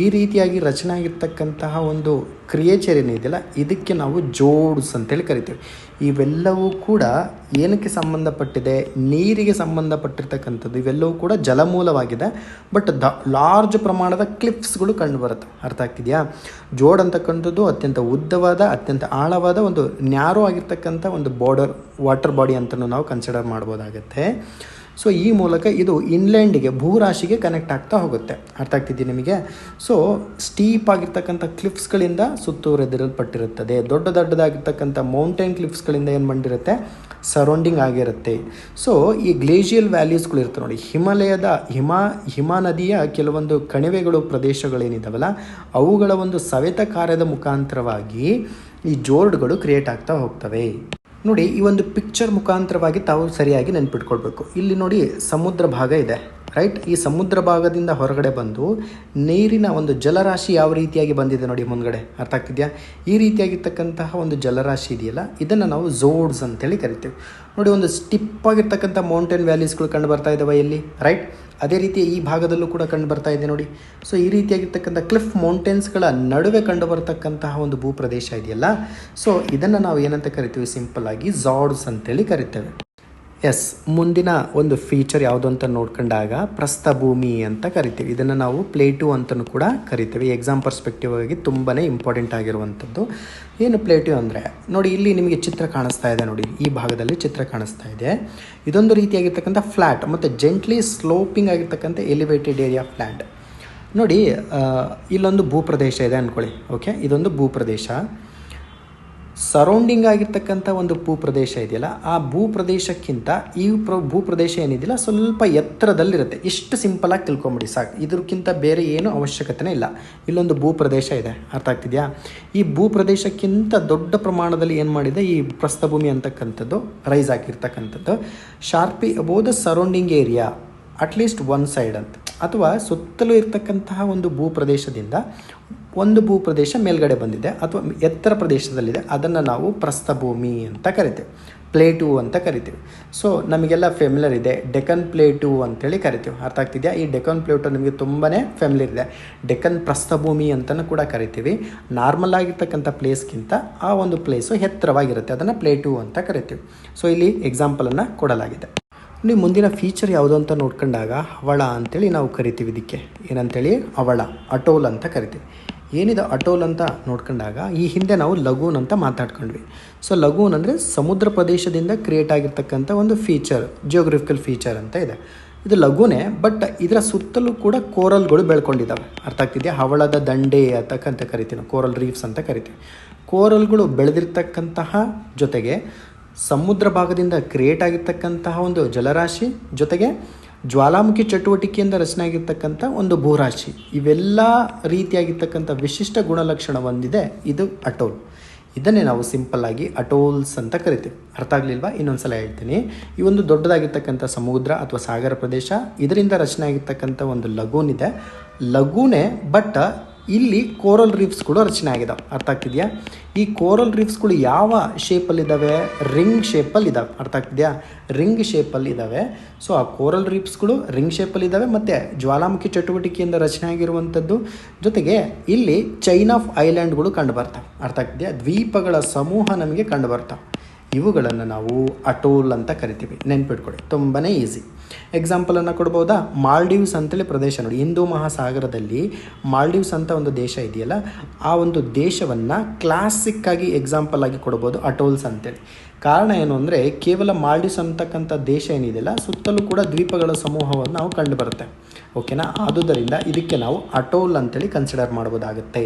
ಈ ರೀತಿಯಾಗಿ ರಚನೆ ಆಗಿರ್ತಕ್ಕಂತಹ ಒಂದು ಕ್ರಿಯೇಚರ್ ಏನಿದೆಯಲ್ಲ ಇದಕ್ಕೆ ನಾವು ಜೋಡ್ಸ್ ಅಂತೇಳಿ ಕರಿತೀವಿ. ಇವೆಲ್ಲವೂ ಕೂಡ ಏನಕ್ಕೆ ಸಂಬಂಧಪಟ್ಟಿದೆ? ನೀರಿಗೆ ಸಂಬಂಧಪಟ್ಟಿರ್ತಕ್ಕಂಥದ್ದು. ಇವೆಲ್ಲವೂ ಕೂಡ ಜಲಮೂಲವಾಗಿದೆ. ಬಟ್ ದ ಲಾರ್ಜ್ ಪ್ರಮಾಣದ ಕ್ಲಿಪ್ಸ್ಗಳು ಕಂಡುಬರುತ್ತೆ ಅರ್ಥ ಆಗ್ತಿದೆಯಾ? ಜೋಡ್ ಅಂತಕ್ಕಂಥದ್ದು ಅತ್ಯಂತ ಉದ್ದವಾದ, ಅತ್ಯಂತ ಆಳವಾದ ಒಂದು ನ್ಯಾರೋ ಆಗಿರ್ತಕ್ಕಂಥ ಒಂದು ಬಾರ್ಡರ್, ವಾಟರ್ ಬಾಡಿ ಅಂತಲೂ ನಾವು ಕನ್ಸಿಡರ್ ಮಾಡ್ಬೋದಾಗತ್ತೆ. ಸೊ ಈ ಮೂಲಕ ಇದು ಇನ್ಲ್ಯಾಂಡಿಗೆ ಭೂರಾಶಿಗೆ ಕನೆಕ್ಟ್ ಆಗ್ತಾ ಹೋಗುತ್ತೆ. ಅರ್ಥ ಆಗ್ತಿದ್ದೆ ನಿಮಗೆ? ಸೊ ಸ್ಟೀಪ್ ಆಗಿರ್ತಕ್ಕಂಥ ಕ್ಲಿಫ್ಸ್ಗಳಿಂದ ಸುತ್ತುವರೆದಿರಲ್ಪಟ್ಟಿರುತ್ತದೆ. ದೊಡ್ಡ ದೊಡ್ಡದಾಗಿರ್ತಕ್ಕಂಥ ಮೌಂಟೇನ್ ಕ್ಲಿಫ್ಸ್ಗಳಿಂದ ಏನು ಮಾಡಿರುತ್ತೆ ಸರೌಂಡಿಂಗ್ ಆಗಿರುತ್ತೆ. ಸೊ ಈ ಗ್ಲೇಷಿಯಲ್ ವ್ಯಾಲ್ಯೂಸ್ಗಳು ಇರ್ತವೆ ನೋಡಿ. ಹಿಮಾಲಯದ, ಹಿಮ ಹಿಮ ನದಿಯ ಕೆಲವೊಂದು ಕಣಿವೆಗಳು ಪ್ರದೇಶಗಳೇನಿದ್ದಾವಲ್ಲ ಅವುಗಳ ಒಂದು ಸವೆತ ಕಾರ್ಯದ ಮುಖಾಂತರವಾಗಿ ಈ ಜೋರ್ಡ್ಗಳು ಕ್ರಿಯೇಟ್ ಆಗ್ತಾ ಹೋಗ್ತವೆ. ನೋಡಿ, ಈ ಒಂದು ಪಿಕ್ಚರ್ ಮುಖಾಂತರವಾಗಿ ತಾವು ಸರಿಯಾಗಿ ನೆನ್ಪಿಟ್ಕೊಳ್ಬೇಕು. ಇಲ್ಲಿ ನೋಡಿ, ಸಮುದ್ರ ಭಾಗ ಇದೆ ರೈಟ್ ಈ ಸಮುದ್ರ ಭಾಗದಿಂದ ಹೊರಗಡೆ ಬಂದು ನೀರಿನ ಒಂದು ಜಲರಾಶಿ ಯಾವ ರೀತಿಯಾಗಿ ಬಂದಿದೆ ನೋಡಿ ಮುಂದ್ಗಡೆ, ಅರ್ಥ ಆಗ್ತಿದೆಯಾ? ಈ ರೀತಿಯಾಗಿರ್ತಕ್ಕಂತಹ ಒಂದು ಜಲರಾಶಿ ಇದೆಯಲ್ಲ, ಇದನ್ನು ನಾವು ಝೋಡ್ಸ್ ಅಂತೇಳಿ ಕರಿತೀವಿ. ನೋಡಿ, ಒಂದು ಸ್ಟಿಪ್ ಆಗಿರ್ತಕ್ಕಂಥ ಮೌಂಟೇನ್ ವ್ಯಾಲೀಸ್ಗಳು ಕಂಡು ಬರ್ತಾ ಇದ್ದಾವೆ ಇಲ್ಲಿ ರೈಟ್ ಅದೇ ರೀತಿ ಈ ಭಾಗದಲ್ಲೂ ಕೂಡ ಕಂಡು ಬರ್ತಾ ಇದೆ ನೋಡಿ. ಸೊ ಈ ರೀತಿಯಾಗಿರ್ತಕ್ಕಂಥ ಕ್ಲಿಫ್ ಮೌಂಟೇನ್ಸ್ಗಳ ನಡುವೆ ಕಂಡು ಬರ್ತಕ್ಕಂತಹ ಒಂದು ಭೂಪ್ರದೇಶ ಇದೆಯಲ್ಲ. ಸೊ ಇದನ್ನು ನಾವು ಏನಂತ ಕರಿತೀವಿ? ಸಿಂಪಲ್ ಆಗಿ ಝಾಡ್ಸ್ ಅಂತೇಳಿ ಕರಿತೇವೆ. ಎಸ್ ಮುಂದಿನ ಒಂದು ಫೀಚರ್ ಯಾವುದು ಅಂತ ನೋಡ್ಕೊಂಡಾಗ ಪ್ರಸ್ಥಭೂಮಿ ಅಂತ ಕರಿತೀವಿ. ಇದನ್ನು ನಾವು ಪ್ಲೇಟು ಅಂತಲೂ ಕೂಡ ಕರಿತೀವಿ. ಎಕ್ಸಾಮ್ ಪರ್ಸ್ಪೆಕ್ಟಿವ್ ಆಗಿ ತುಂಬಾ ಇಂಪಾರ್ಟೆಂಟ್ ಆಗಿರುವಂಥದ್ದು. ಏನು ಪ್ಲೇಟು ಅಂದರೆ? ನೋಡಿ, ಇಲ್ಲಿ ನಿಮಗೆ ಚಿತ್ರ ಕಾಣಿಸ್ತಾ ಇದೆ ನೋಡಿ. ಈ ಭಾಗದಲ್ಲಿ ಚಿತ್ರ ಕಾಣಿಸ್ತಾ ಇದೆ. ಇದೊಂದು ರೀತಿಯಾಗಿರ್ತಕ್ಕಂಥ ಫ್ಲ್ಯಾಟ್ ಮತ್ತು ಜೆಂಟ್ಲಿ ಸ್ಲೋಪಿಂಗ್ ಆಗಿರ್ತಕ್ಕಂಥ ಎಲಿವೇಟೆಡ್ ಏರಿಯಾ ಫ್ಲ್ಯಾಟ್ ನೋಡಿ ಇಲ್ಲೊಂದು ಭೂಪ್ರದೇಶ ಇದೆ ಅಂದ್ಕೊಳ್ಳಿ ಓಕೆ ಇದೊಂದು ಭೂಪ್ರದೇಶ. ಸರೌಂಡಿಂಗ್ ಆಗಿರ್ತಕ್ಕಂಥ ಒಂದು ಭೂಪ್ರದೇಶ ಇದೆಯಲ್ಲ, ಆ ಭೂಪ್ರದೇಶಕ್ಕಿಂತ ಈ ಪ್ರ, ಭೂಪ್ರದೇಶ ಏನಿದೆಯಲ್ಲ, ಸ್ವಲ್ಪ ಎತ್ತರದಲ್ಲಿರುತ್ತೆ. ಇಷ್ಟು ಸಿಂಪಲಾಗಿ ತಿಳ್ಕೊಂಬಿಡಿ, ಸಾಕು. ಇದಕ್ಕಿಂತ ಬೇರೆ ಏನು ಅವಶ್ಯಕತೆನೇ ಇಲ್ಲ. ಇಲ್ಲೊಂದು ಭೂಪ್ರದೇಶ ಇದೆ. ಅರ್ಥ ಆಗ್ತಿದೆಯಾ? ಈ ಭೂಪ್ರದೇಶಕ್ಕಿಂತ ದೊಡ್ಡ ಪ್ರಮಾಣದಲ್ಲಿ ಏನು ಮಾಡಿದೆ? ಈ ಪ್ರಸ್ಥಭೂಮಿ ಅಂತಕ್ಕಂಥದ್ದು, ರೈಸ್ ಆಗಿರ್ತಕ್ಕಂಥದ್ದು. Sharply above the surrounding area at least one side ಅಂತ. ಅಥವಾ ಸುತ್ತಲೂ ಇರ್ತಕ್ಕಂತಹ ಒಂದು ಭೂಪ್ರದೇಶದಿಂದ ಒಂದು ಭೂಪ್ರದೇಶ ಮೇಲ್ಗಡೆ ಬಂದಿದೆ ಅಥವಾ ಎತ್ತರ ಪ್ರದೇಶದಲ್ಲಿದೆ. ಅದನ್ನು ನಾವು ಪ್ರಸ್ಥಭೂಮಿ ಅಂತ ಕರಿತೇವೆ. ಪ್ಲೇಟು ಅಂತ ಕರಿತೀವಿ. ಸೊ ನಮಗೆಲ್ಲ ಫೆಮಿಲರ್ ಇದೆ. ಡೆಕನ್ ಪ್ಲೇಟು ಅಂತೇಳಿ ಕರಿತೀವಿ. ಅರ್ಥ ಆಗ್ತಿದೆಯಾ? ಈ ಡೆಕನ್ ಪ್ಲೇಟು ನಿಮಗೆ ತುಂಬಾ ಫೆಮಿಲರ್ ಇದೆ. ಡೆಕನ್ ಪ್ರಸ್ಥಭೂಮಿ ಅಂತಲೂ ಕೂಡ ಕರಿತೀವಿ. ನಾರ್ಮಲ್ ಆಗಿರ್ತಕ್ಕಂಥ ಪ್ಲೇಸ್ಗಿಂತ ಆ ಒಂದು ಪ್ಲೇಸು ಎತ್ತರವಾಗಿರುತ್ತೆ. ಅದನ್ನು ಪ್ಲೇಟು ಅಂತ ಕರಿತೀವಿ. ಸೊ ಇಲ್ಲಿ ಎಕ್ಸಾಂಪಲನ್ನು ಕೊಡಲಾಗಿದೆ. ನೀವು ಮುಂದಿನ ಫೀಚರ್ ಯಾವುದು ಅಂತ ನೋಡ್ಕೊಂಡಾಗ ಹವಳ ಅಂತೇಳಿ ನಾವು ಕರಿತೀವಿ ಇದಕ್ಕೆ. ಏನಂತೇಳಿ? ಅವಳ. ಅಟೋಲ್ ಅಂತ ಕರಿತೀವಿ. ಏನಿದೆ ಅಟೋಲ್ ಅಂತ ನೋಡ್ಕೊಂಡಾಗ ಈ ಹಿಂದೆ ನಾವು ಲಗೂನ್ ಅಂತ ಮಾತಾಡ್ಕೊಂಡ್ವಿ. ಸೊ ಲಗೂನ್ ಅಂದರೆ ಸಮುದ್ರ ಪ್ರದೇಶದಿಂದ ಕ್ರಿಯೇಟ್ ಆಗಿರ್ತಕ್ಕಂಥ ಒಂದು ಫೀಚರ್ ಜಿಯೋಗ್ರಫಿಕಲ್ ಫೀಚರ್ ಅಂತ ಇದೆ. ಇದು ಲಘುನೇ ಬಟ್ ಇದರ ಸುತ್ತಲೂ ಕೂಡ ಕೋರಲ್ಗಳು ಬೆಳ್ಕೊಂಡಿದ್ದಾವೆ ಅರ್ಥ ಆಗ್ತಿದೆಯಾ? ಹವಳದ ದಂಡೆ ಅಂತಕ್ಕಂತ ಕರಿತೀವಿ ಕೋರಲ್ ರೀಫ್ಸ್ ಅಂತ ಕರಿತೀವಿ. ಕೋರಲ್ಗಳು ಬೆಳೆದಿರ್ತಕ್ಕಂತಹ ಜೊತೆಗೆ ಸಮುದ್ರ ಭಾಗದಿಂದ ಕ್ರಿಯೇಟ್ ಆಗಿರ್ತಕ್ಕಂತಹ ಒಂದು ಜಲರಾಶಿ ಜೊತೆಗೆ ಜ್ವಾಲಾಮುಖಿ ಚಟುವಟಿಕೆಯಿಂದ ರಚನೆ ಆಗಿರ್ತಕ್ಕಂಥ ಒಂದು ಭೂರಾಶಿ. ಇವೆಲ್ಲ ರೀತಿಯಾಗಿರ್ತಕ್ಕಂಥ ವಿಶಿಷ್ಟ ಗುಣಲಕ್ಷಣ ಹೊಂದಿದೆ ಇದು ಅಟೋಲ್. ಇದನ್ನೇ ನಾವು ಸಿಂಪಲ್ ಆಗಿ ಅಟೋಲ್ಸ್ ಅಂತ ಕರಿತೀವಿ. ಅರ್ಥ ಆಗಲಿಲ್ವಾ? ಇನ್ನೊಂದ್ಸಲ ಹೇಳ್ತೀನಿ. ಈ ಒಂದು ದೊಡ್ಡದಾಗಿರ್ತಕ್ಕಂಥ ಸಮುದ್ರ ಅಥವಾ ಸಾಗರ ಪ್ರದೇಶ, ಇದರಿಂದ ರಚನೆ ಆಗಿರ್ತಕ್ಕಂಥ ಒಂದು ಲಗೂನ್ ಇದೆ. ಲಗೂನೆ ಬಟ್ ಇಲ್ಲಿ ಕೋರಲ್ ರೀಫ್ಸ್ ಕೂಡ ರಚನೆ ಆಗಿದಾವೆ. ಅರ್ಥ ಆಗ್ತಿದೆಯಾ? ಈ ಕೋರಲ್ ರೀಫ್ಸ್ಗಳು ಯಾವ ಶೇಪಲ್ಲಿದ್ದಾವೆ? ರಿಂಗ್ ಶೇಪಲ್ಲಿ ಇದ್ದಾವೆ ಅರ್ಥ ಆಗ್ತಿದೆಯಾ? ರಿಂಗ್ ಶೇಪಲ್ಲಿ ಇದ್ದಾವೆ ಸೊ, ಆ ಕೋರಲ್ ರೀಫ್ಸ್ಗಳು ರಿಂಗ್ ಶೇಪಲ್ಲಿ ಇದ್ದಾವೆ ಮತ್ತು ಜ್ವಾಲಾಮುಖಿ ಚಟುವಟಿಕೆಯಿಂದ ರಚನೆ ಆಗಿರುವಂಥದ್ದು. ಜೊತೆಗೆ ಇಲ್ಲಿ ಚೈನ್ ಆಫ್ ಐಲ್ಯಾಂಡ್ಗಳು ಕಂಡು ಬರ್ತವೆ ಅರ್ಥ ಆಗ್ತಿದೆಯಾ? ದ್ವೀಪಗಳ ಸಮೂಹ ನಮಗೆ ಕಂಡು ಬರ್ತಾವೆ ಇವುಗಳನ್ನು ನಾವು ಅಟೋಲ್ ಅಂತ ಕರಿತೀವಿ. ನೆನ್ಪಿಟ್ಕೊಡಿ ತುಂಬಾ ಈಸಿ ಎಕ್ಸಾಂಪಲನ್ನು ಕೊಡ್ಬೋದಾ? ಮಾಲ್ಡೀವ್ಸ್ ಅಂತೇಳಿ ಪ್ರದೇಶ ನೋಡಿ. ಹಿಂದೂ ಮಹಾಸಾಗರದಲ್ಲಿ ಮಾಲ್ಡೀವ್ಸ್ ಅಂತ ಒಂದು ದೇಶ ಇದೆಯಲ್ಲ, ಆ ಒಂದು ದೇಶವನ್ನು ಕ್ಲಾಸಿಕ್ಕಾಗಿ ಎಕ್ಸಾಂಪಲ್ ಆಗಿ ಕೊಡ್ಬೋದು ಅಟೋಲ್ಸ್ ಅಂತೇಳಿ. ಕಾರಣ ಏನು ಅಂದರೆ, ಕೇವಲ ಮಾಲ್ಡೀವ್ಸ್ ಅಂತಕ್ಕಂಥ ದೇಶ ಏನಿದೆಯಲ್ಲ, ಸುತ್ತಲೂ ಕೂಡ ದ್ವೀಪಗಳ ಸಮೂಹವನ್ನು ನಾವು ಕಂಡು ಬರುತ್ತೆ ಓಕೆನಾ ಆದುದರಿಂದ ಇದಕ್ಕೆ ನಾವು ಅಟೋಲ್ ಅಂತೇಳಿ ಕನ್ಸಿಡರ್ ಮಾಡ್ಬೋದಾಗುತ್ತೆ.